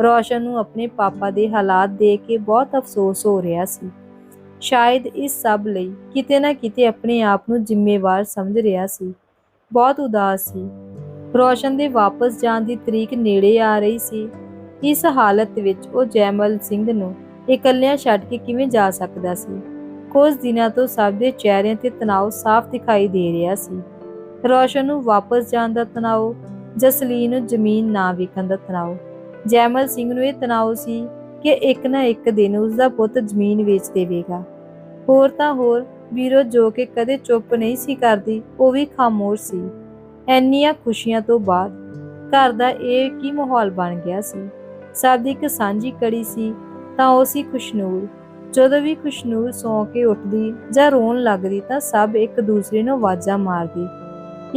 S1: ਰੋਸ਼ਨ ਨੂੰ ਆਪਣੇ ਪਾਪਾ ਦੇ ਹਾਲਾਤ ਦੇਖ ਕੇ ਬਹੁਤ ਅਫਸੋਸ ਹੋ ਰਿਹਾ ਸੀ। ਸ਼ਾਇਦ ਇਸ ਸਭ ਲਈ ਕਿਤੇ ਨਾ ਕਿਤੇ ਆਪਣੇ ਆਪ ਨੂੰ ਜ਼ਿੰਮੇਵਾਰ ਸਮਝ ਰਿਹਾ ਸੀ। ਬਹੁਤ ਉਦਾਸ ਸੀ। ਰੋਸ਼ਨ ਦੇ ਵਾਪਸ ਜਾਣ ਦੀ ਤਰੀਕ ਨੇੜੇ ਆ ਰਹੀ ਸੀ। ਇਸ ਹਾਲਤ ਵਿੱਚ ਉਹ ਜੈਮਲ ਸਿੰਘ ਨੂੰ ਇਕੱਲਿਆਂ ਛੱਡ ਕੇ ਕਿਵੇਂ ਜਾ ਸਕਦਾ ਸੀ? ਕੁਝ ਦਿਨਾਂ ਤੋਂ ਸਭ ਦੇ ਚਿਹਰਿਆਂ ਤੇ ਤਣਾਅ ਸਾਫ਼ ਦਿਖਾਈ ਦੇ ਰਿਹਾ ਸੀ। ਰੋਸ਼ਨ ਨੂੰ ਵਾਪਸ ਜਾਣ ਦਾ ਤਣਾਅ, ਜਸਲੀਨ ਨੂੰ ਜ਼ਮੀਨ ਨਾ ਵਿਕਣ ਦਾ ਤਣਾਅ। ਜੈਮਲ ਸਿੰਘ ਨੂੰ ਇਹ ਤਣਾਅ ਸੀ ਕਿ ਇੱਕ ਨਾ ਇੱਕ ਦਿਨ ਉਸ ਦਾ ਪੁੱਤ ਜ਼ਮੀਨ ਵੇਚ ਦੇਵੇਗਾ ਹੋਰ ਤਾਂ ਹੋਰ ਵੀਰੋ, ਜੋ ਕਿ ਕਦੇ ਚੁੱਪ ਨਹੀਂ ਸੀ ਕਰਦੀ, ਉਹ ਵੀ ਖਾਮੋਸ਼ ਸੀ। ਐਨੀਆਂ ਖੁਸ਼ੀਆਂ ਤੋਂ ਬਾਅਦ ਘਰ ਦਾ ਇਹ ਕੀ ਮਾਹੌਲ ਬਣ ਗਿਆ ਸੀ? ਸਭ ਦੀ ਇੱਕ ਸਾਂਝੀ ਕੜੀ ਸੀ, ਤਾਂ ਉਹ ਸੀ ਖੁਸ਼ਨੂਰ। ਜਦੋਂ ਵੀ ਖੁਸ਼ਨੂਰ ਸੌਂ ਕੇ ਉੱਠਦੀ ਜਾਂ ਰੋਣ ਲੱਗਦੀ ਤਾਂ ਸਭ ਇੱਕ ਦੂਸਰੇ ਨੂੰ ਆਵਾਜ਼ਾਂ ਮਾਰਦੀ।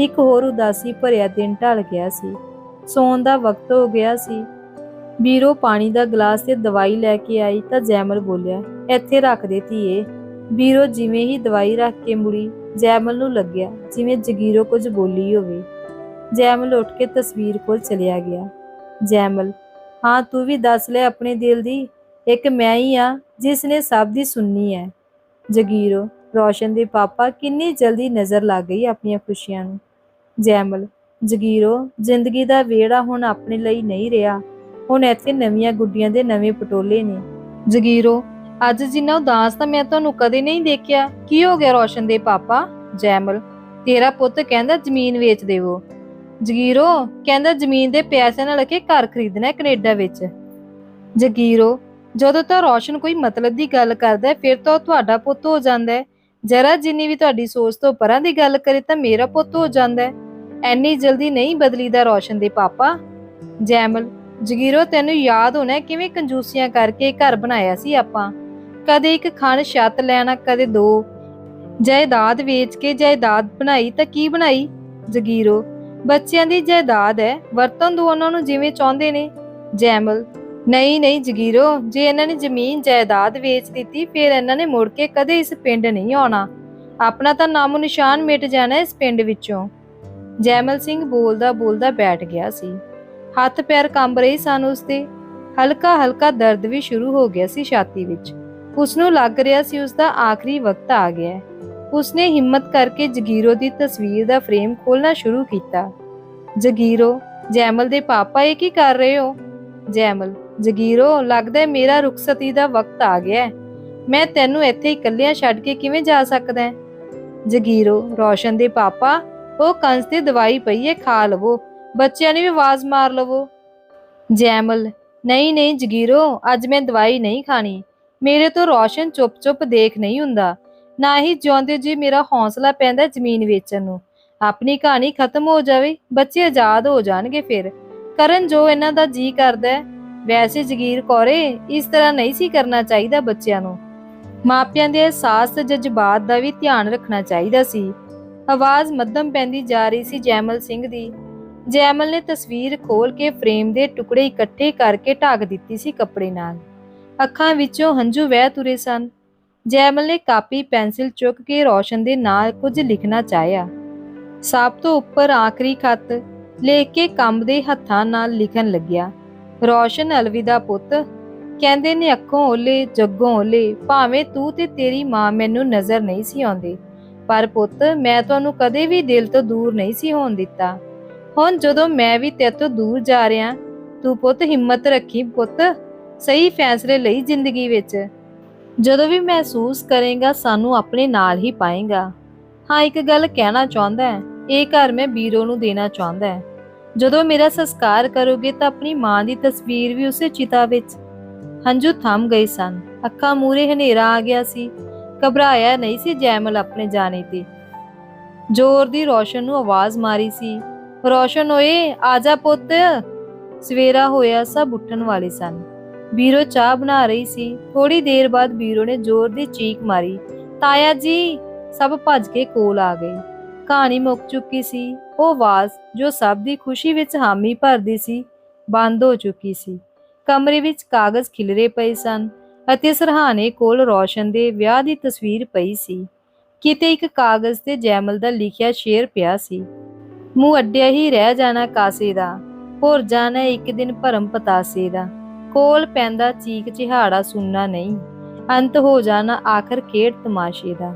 S1: ਇੱਕ ਹੋਰ ਉਦਾਸੀ ਭਰਿਆ ਦਿਨ ਢਲ ਗਿਆ ਸੀ। ਸੌਣ ਦਾ ਵਕਤ ਹੋ ਗਿਆ ਸੀ। ਵੀਰੋ, ਪਾਣੀ ਦਾ ਗਲਾਸ ਤੇ ਦਵਾਈ ਲੈ ਕੇ ਆਈ ਤਾਂ ਜੈਮਲ ਬੋਲਿਆ, ਇੱਥੇ ਰੱਖ ਦੇ ਧੀਏ। ਵੀਰੋ, ਜਿਵੇਂ ਹੀ ਦਵਾਈ ਰੱਖ ਕੇ ਮੁੜੀ, ਜੈਮਲ ਨੂੰ ਲੱਗਿਆ ਜਿਵੇਂ ਜਗੀਰੋ ਕੁਝ ਬੋਲੀ ਹੋਵੇ। ਜੈਮਲ ਉੱਠ ਕੇ ਤਸਵੀਰ ਕੋਲ ਚਲਿਆ ਗਿਆ। ਜੈਮਲ, ਹਾਂ, ਤੂੰ ਵੀ ਦੱਸ ਲੈ ਆਪਣੇ ਦਿਲ ਦੀ, ਇੱਕ ਮੈਂ ਹੀ ਆ ਜਿਸ ਨੇ ਸਭ ਦੀ ਸੁਣਨੀ ਹੈ ਜਗੀਰੋ, ਰੋਸ਼ਨ ਦੇ ਪਾਪਾ ਕਿੰਨੀ ਜਲਦੀ ਨਜ਼ਰ ਲੱਗ ਗਈ ਆਪਣੀਆਂ ਖੁਸ਼ੀਆਂ ਨੂੰ। ਜੈਮਲ, ਜਗੀਰੋ, ਜ਼ਿੰਦਗੀ ਦਾ ਵੇੜਾ ਹੁਣ ਆਪਣੇ ਲਈ ਨਹੀਂ ਰਿਹਾ। ਹੁਣ ਇੱਥੇ ਨਵੀਆਂ ਗੁੱਡੀਆਂ ਦੇ ਨਵੇਂ ਪਟੋਲੇ ਨੇ। ਜਗੀਰੋ ਅੱਜ ਜਿੰਨਾ ਉਦਾਸ ਤਾਂ ਮੈਂ ਤੁਹਾਨੂੰ ਕਦੇ ਨਹੀਂ ਦੇਖਿਆ। ਕੀ ਹੋ ਗਿਆ ਰੋਸ਼ਨ ਦੇ ਪਾਪਾ? ਜੈਮਲ, ਤੇਰਾ ਪੁੱਤ ਕਹਿੰਦਾ ਜ਼ਮੀਨ ਵੇਚ ਦੇਵੋ। ਜਗੀਰੋ, ਕਹਿੰਦਾ ਜ਼ਮੀਨ ਦੇ ਪੈਸੇ ਨਾਲ ਕੇ ਘਰ ਖਰੀਦਣਾ ਹੈ ਕੈਨੇਡਾ ਵਿੱਚ। ਜਗੀਰੋ, ਜਦੋਂ ਤਾਂ ਰੋਸ਼ਨ ਕੋਈ ਮਤਲਬ ਦੀ ਗੱਲ ਕਰਦਾ ਹੈ, ਫਿਰ ਤਾਂ ਉਹ ਤੁਹਾਡਾ ਪੁੱਤ ਹੋ ਜਾਂਦਾ ਹੈ। ਜਰਾ ਜਿੰਨੀ ਵੀ ਤੁਹਾਡੀ ਸੋਚ ਤੋਂ ਪਰਾਂ ਦੀ ਗੱਲ ਕਰੇ ਤਾਂ ਮੇਰਾ ਪੁੱਤ ਹੋ ਜਾਂਦਾ ਹੈ। ਐਨੀ ਜਲਦੀ ਨਹੀਂ ਬਦਲੀਦਾ ਰੋਸ਼ਨ ਦੇ ਪਾਪਾ। ਜੈਮਲ, ਜਗੀਰੋ, ਤੈਨੂੰ ਯਾਦ ਹੋਣਾ ਕਿਵੇਂ ਕੰਜੂਸੀਆਂ ਕਰਕੇ ਘਰ ਬਣਾਇਆ ਸੀ ਆਪਾਂ? ਕਦੇ ਇੱਕ ਖਣ ਛੱਤ ਲੈਣਾ, ਕਦੇ ਦੋ। ਜਾਇਦਾਦ ਵੇਚ ਕੇ ਜਾਇਦਾਦ ਬਣਾਈ ਤਾਂ ਕੀ ਬਣਾਈ? ਜਗੀਰੋ, ਬੱਚਿਆਂ ਦੀ ਜਾਇਦਾਦ ਹੈ ਵਰਤਨ ਦੋ ਉਹਨਾਂ ਨੂੰ ਜਿਵੇਂ ਚਾਹੁੰਦੇ ਨੇ। ਜੈਮਲ, ਨਹੀਂ ਨਹੀਂ ਜਗੀਰੋ, ਜੇ ਇਹਨਾਂ ਨੇ ਜ਼ਮੀਨ ਜਾਇਦਾਦ ਵੇਚ ਦਿੱਤੀ, ਫਿਰ ਇਹਨਾਂ ਨੇ ਮੁੜ ਕੇ ਕਦੇ ਇਸ ਪਿੰਡ ਨਹੀਂ ਆਉਣਾ। ਆਪਣਾ ਤਾਂ ਨਾਮੋ ਨਿਸ਼ਾਨ ਮਿਟ ਜਾਣਾ ਇਸ ਪਿੰਡ ਵਿੱਚੋਂ। ਜੈਮਲ ਸਿੰਘ ਬੋਲਦਾ ਬੋਲਦਾ ਬੈਠ ਗਿਆ ਸੀ। ਹੱਥ ਪੈਰ ਕੰਬ ਰਹੇ ਸਨ ਉਸਦੇ। ਹਲਕਾ ਹਲਕਾ ਦਰਦ ਵੀ ਸ਼ੁਰੂ ਹੋ ਗਿਆ ਸੀ ਛਾਤੀ ਵਿੱਚ। ਉਸ ਨੂੰ ਲੱਗ ਰਿਹਾ ਸੀ ਉਸ ਦਾ ਆਖਰੀ ਵਕਤ ਆ ਗਿਆ ਹੈ। ਉਸਨੇ ਹਿੰਮਤ ਕਰਕੇ ਜਗੀਰੋ ਦੀ ਤਸਵੀਰ ਦਾ ਫਰੇਮ ਖੋਲਣਾ ਸ਼ੁਰੂ ਕੀਤਾ। ਜਗੀਰੋ, ਜੈਮਲ ਦੇ ਪਾਪਾ, ਇਹ ਕੀ ਕਰ ਰਹੇ ਹੋ? ਜੈਮਲ, ਜਗੀਰੋ, ਲੱਗਦਾ ਮੇਰਾ ਰੁਖਸਤੀ ਦਾ ਵਕਤ ਆ ਗਿਆ ਹੈ। ਮੈਂ ਤੈਨੂੰ ਇੱਥੇ ਇਕੱਲਿਆਂ ਛੱਡ ਕੇ ਕਿਵੇਂ ਜਾ ਸਕਦਾ ਹੈ? ਜਗੀਰੋ, ਰੋਸ਼ਨ ਦੇ ਪਾਪਾ, ਉਹ ਕੰਸ ਦੀ ਦਵਾਈ ਪਈ ਹੈ, ਖਾ ਲਵੋ। ਬੱਚਿਆਂ ਨੇ ਵੀ ਆਵਾਜ਼ ਮਾਰ ਲਵੋ। ਜੈਮਲ, ਨਹੀਂ ਨਹੀਂ ਜਗੀਰੋ, ਅੱਜ ਮੈਂ ਦਵਾਈ ਨਹੀਂ ਖਾਣੀ। ਮੇਰੇ ਤੋਂ ਰੋਸ਼ਨ ਚੁੱਪ-ਚੁੱਪ ਦੇਖ ਨਹੀਂ ਹੁੰਦਾ। ਨਾ ਹੀ ਜਿਉਂਦੇ ਜੀ ਮੇਰਾ ਹੌਸਲਾ ਪੈਂਦਾ ਜ਼ਮੀਨ ਵੇਚਣ ਨੂੰ। ਆਪਣੀ ਕਹਾਣੀ ਖਤਮ ਹੋ ਜਾਵੇ, ਬੱਚੇ ਆਜ਼ਾਦ ਹੋ ਜਾਣਗੇ ਫਿਰ। ਕਰਨ ਜੋ ਇਹਨਾਂ ਦਾ ਜੀ ਕਰਦਾ ਵੈਸੇ ਜਗੀਰ ਕੌਰੇ, ਇਸ ਤਰ੍ਹਾਂ ਨਹੀਂ ਸੀ ਕਰਨਾ ਚਾਹੀਦਾ ਬੱਚਿਆਂ ਨੂੰ। ਮਾਪਿਆਂ ਦੇ ਅਹਿਸਾਸ ਤੇ ਜਜ਼ਬਾਤ ਦਾ ਵੀ ਧਿਆਨ ਰੱਖਣਾ ਚਾਹੀਦਾ ਸੀ। ਆਵਾਜ਼ ਮੱਧਮ ਪੈਂਦੀ ਜਾ ਰਹੀ ਸੀ ਜੈਮਲ ਸਿੰਘ ਦੀ। ਜੈਮਲ ਨੇ ਤਸਵੀਰ ਖੋਲ ਕੇ ਫਰੇਮ ਦੇ ਟੁਕੜੇ ਇਕੱਠੇ ਕਰਕੇ ਢੱਕ ਦਿੱਤੀ ਸੀ ਕੱਪੜੇ ਨਾਲ। ਅੱਖਾਂ ਵਿੱਚੋਂ ਹੰਝੂ ਵਹਿ ਤੁਰੇ ਸਨ। ਜੈਮਲ ਨੇ ਕਾਪੀ, ਪੈਨਸਿਲ ਚੁੱਕ ਕੇ ਰੋਸ਼ਨ ਦੇ ਨਾਲ ਕੁਝ ਲਿਖਣਾ ਚਾਹਿਆ। ਸਭ ਤੋਂ ਉੱਪਰ ਆਖਰੀ ਖੱਤ ਲਿਖ ਕੇ ਕੰਮ ਦੇ ਹੱਥਾਂ ਨਾਲ ਲਿਖਣ ਲੱਗਿਆ। ਰੋਸ਼ਨ ਅਲਵਿਦਾ ਪੁੱਤ, ਕਹਿੰਦੇ ਨੇ ਅੱਖੋਂ ਓਲੇ, ਜੱਗੋਂ ਓਲੇ, ਭਾਵੇਂ ਤੂੰ ਤੇ ਤੇਰੀ ਮਾਂ ਮੈਨੂੰ ਨਜ਼ਰ ਨਹੀਂ ਸੀ ਆਉਂਦੇ। ਪਰ ਪੁੱਤ, ਮੈਂ ਤੁਹਾਨੂੰ ਕਦੇ ਵੀ ਦਿਲ ਤੋਂ ਦੂਰ ਨਹੀਂ ਸੀ ਹੋਣ ਦਿੱਤਾ। ਹੁਣ ਜਦੋਂ ਮੈਂ ਵੀ ਤੇਰੇ ਤੋਂ ਦੂਰ ਜਾ ਰਿਹਾ, ਤੂੰ ਪੁੱਤ ਹਿੰਮਤ ਰੱਖੀ ਪੁੱਤ। ਸਹੀ ਫੈਸਲੇ ਲਈ ਜ਼ਿੰਦਗੀ ਵਿੱਚ। ਜਦੋਂ ਵੀ ਮਹਿਸੂਸ ਕਰੇਗਾ, ਸਾਨੂੰ ਆਪਣੇ ਨਾਲ ਹੀ ਪਾਏਗਾ। ਹਾਂ, ਇੱਕ ਗੱਲ ਕਹਿਣਾ ਚਾਹੁੰਦਾ ਹੈ, ਇਹ ਘਰ ਮੈਂ ਬੀਰੋ ਨੂੰ ਦੇਣਾ ਚਾਹੁੰਦਾ ਹੈ। ਜਦੋਂ ਮੇਰਾ ਸੰਸਕਾਰ ਕਰੋਗੇ, ਤਾਂ ਆਪਣੀ ਮਾਂ ਦੀ ਤਸਵੀਰ ਵੀ ਉਸੇ ਚਿਤਾ ਵਿੱਚ। ਹੰਝੂ ਥੰਮ ਗਏ ਸਨ। ਅੱਖਾਂ ਮੂਰੇ ਹਨੇਰਾ ਆ ਗਿਆ ਸੀ। ਘਬਰਾਇਆ ਨਹੀਂ ਸੀ ਜੈਮਲ ਆਪਣੇ ਜਾਣੇ ਤੇ। ਜ਼ੋਰ ਦੀ ਰੋਸ਼ਨ ਨੂੰ ਆਵਾਜ਼ ਮਾਰੀ ਸੀ। ਰੋਸ਼ਨ ਓਏ ਆਜਾ ਪੁੱਤ। ਸਵੇਰਾ ਹੋਇਆ ਸਭ ਉੱਠਣ ਵਾਲੇ ਸਨ। ਬੀਰੋ ਚਾਹ ਬਣਾ ਰਹੀ ਸੀ। ਥੋੜੀ ਦੇਰ ਬਾਅਦ ਬੀਰੋ ਨੇ ਜ਼ੋਰ ਦੀ ਚੀਕ ਮਾਰੀ। ਤਾਇਆ ਜੀ, ਸਭ ਭੱਜ ਕੇ ਕੋਲ ਆ ਗਏ। ਕਹਾਣੀ ਮੁੱਕ ਚੁੱਕੀ ਸੀ। ਉਹ ਆਵਾਜ਼ ਜੋ ਸਭ ਦੀ ਖੁਸ਼ੀ ਵਿੱਚ ਹਾਮੀ ਭਰਦੀ ਸੀ, ਬੰਦ ਹੋ ਚੁੱਕੀ ਸੀ। ਕਮਰੇ ਵਿੱਚ ਕਾਗਜ਼ ਖਿਲਰੇ ਪਏ ਸਨ ਅਤੇ ਸਰਹਾਣੇ ਕੋਲ ਰੋਸ਼ਨ ਦੇ ਵਿਆਹ ਦੀ ਤਸਵੀਰ ਪਈ ਸੀ। ਕਿਤੇ ਇੱਕ ਕਾਗਜ਼ ਤੇ ਜੈਮਲ ਦਾ ਲਿਖਿਆ ਸ਼ੇਰ ਪਿਆ ਸੀ। ਮੂੰਹ ਅੱਡਿਆ ਹੀ ਰਹਿ ਜਾਣਾ ਕਾਸੇ ਦਾ, ਹੋਰ ਜਾਣਾ ਇੱਕ ਦਿਨ ਭਰਮ ਪਤਾਸੇ ਦਾ। ਕੋਲ ਪੈਂਦਾ ਚੀਕ ਚਿਹਾੜਾ ਸੁਣਨਾ ਨਹੀਂ। ਅੰਤ ਹੋ ਜਾਣਾ ਆਖਰ ਖੇਡ ਤਮਾਸ਼ੇ ਦਾ।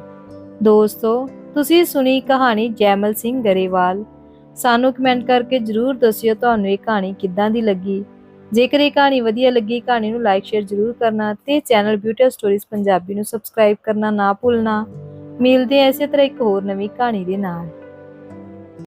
S1: ਦੋਸਤੋ, ਤੁਸੀਂ ਸੁਣੀ ਕਹਾਣੀ ਜੈਮਲ ਸਿੰਘ ਗਰੇਵਾਲ। ਸਾਨੂੰ ਕਮੈਂਟ ਕਰਕੇ ਜਰੂਰ ਦੱਸਿਓ ਤੁਹਾਨੂੰ ਇਹ ਕਹਾਣੀ ਕਿੱਦਾਂ ਦੀ ਲੱਗੀ। ਜੇਕਰ ਇਹ ਕਹਾਣੀ ਵਧੀਆ ਲੱਗੀ, ਕਹਾਣੀ ਨੂੰ ਲਾਈਕ ਸ਼ੇਅਰ ਜਰੂਰ ਕਰਨਾ ਤੇ ਚੈਨਲ ਬਿਊਟੀ ਸਟੋਰੀਜ਼ ਪੰਜਾਬੀ ਨੂੰ ਸਬਸਕ੍ਰਾਈਬ ਕਰਨਾ ਨਾ ਭੁੱਲਣਾ। ਮਿਲਦੇ ਹਾਂ ਇਸੇ ਤਰ੍ਹਾਂ ਇੱਕ ਹੋਰ ਨਵੀਂ ਕਹਾਣੀ ਦੇ ਨਾਲ।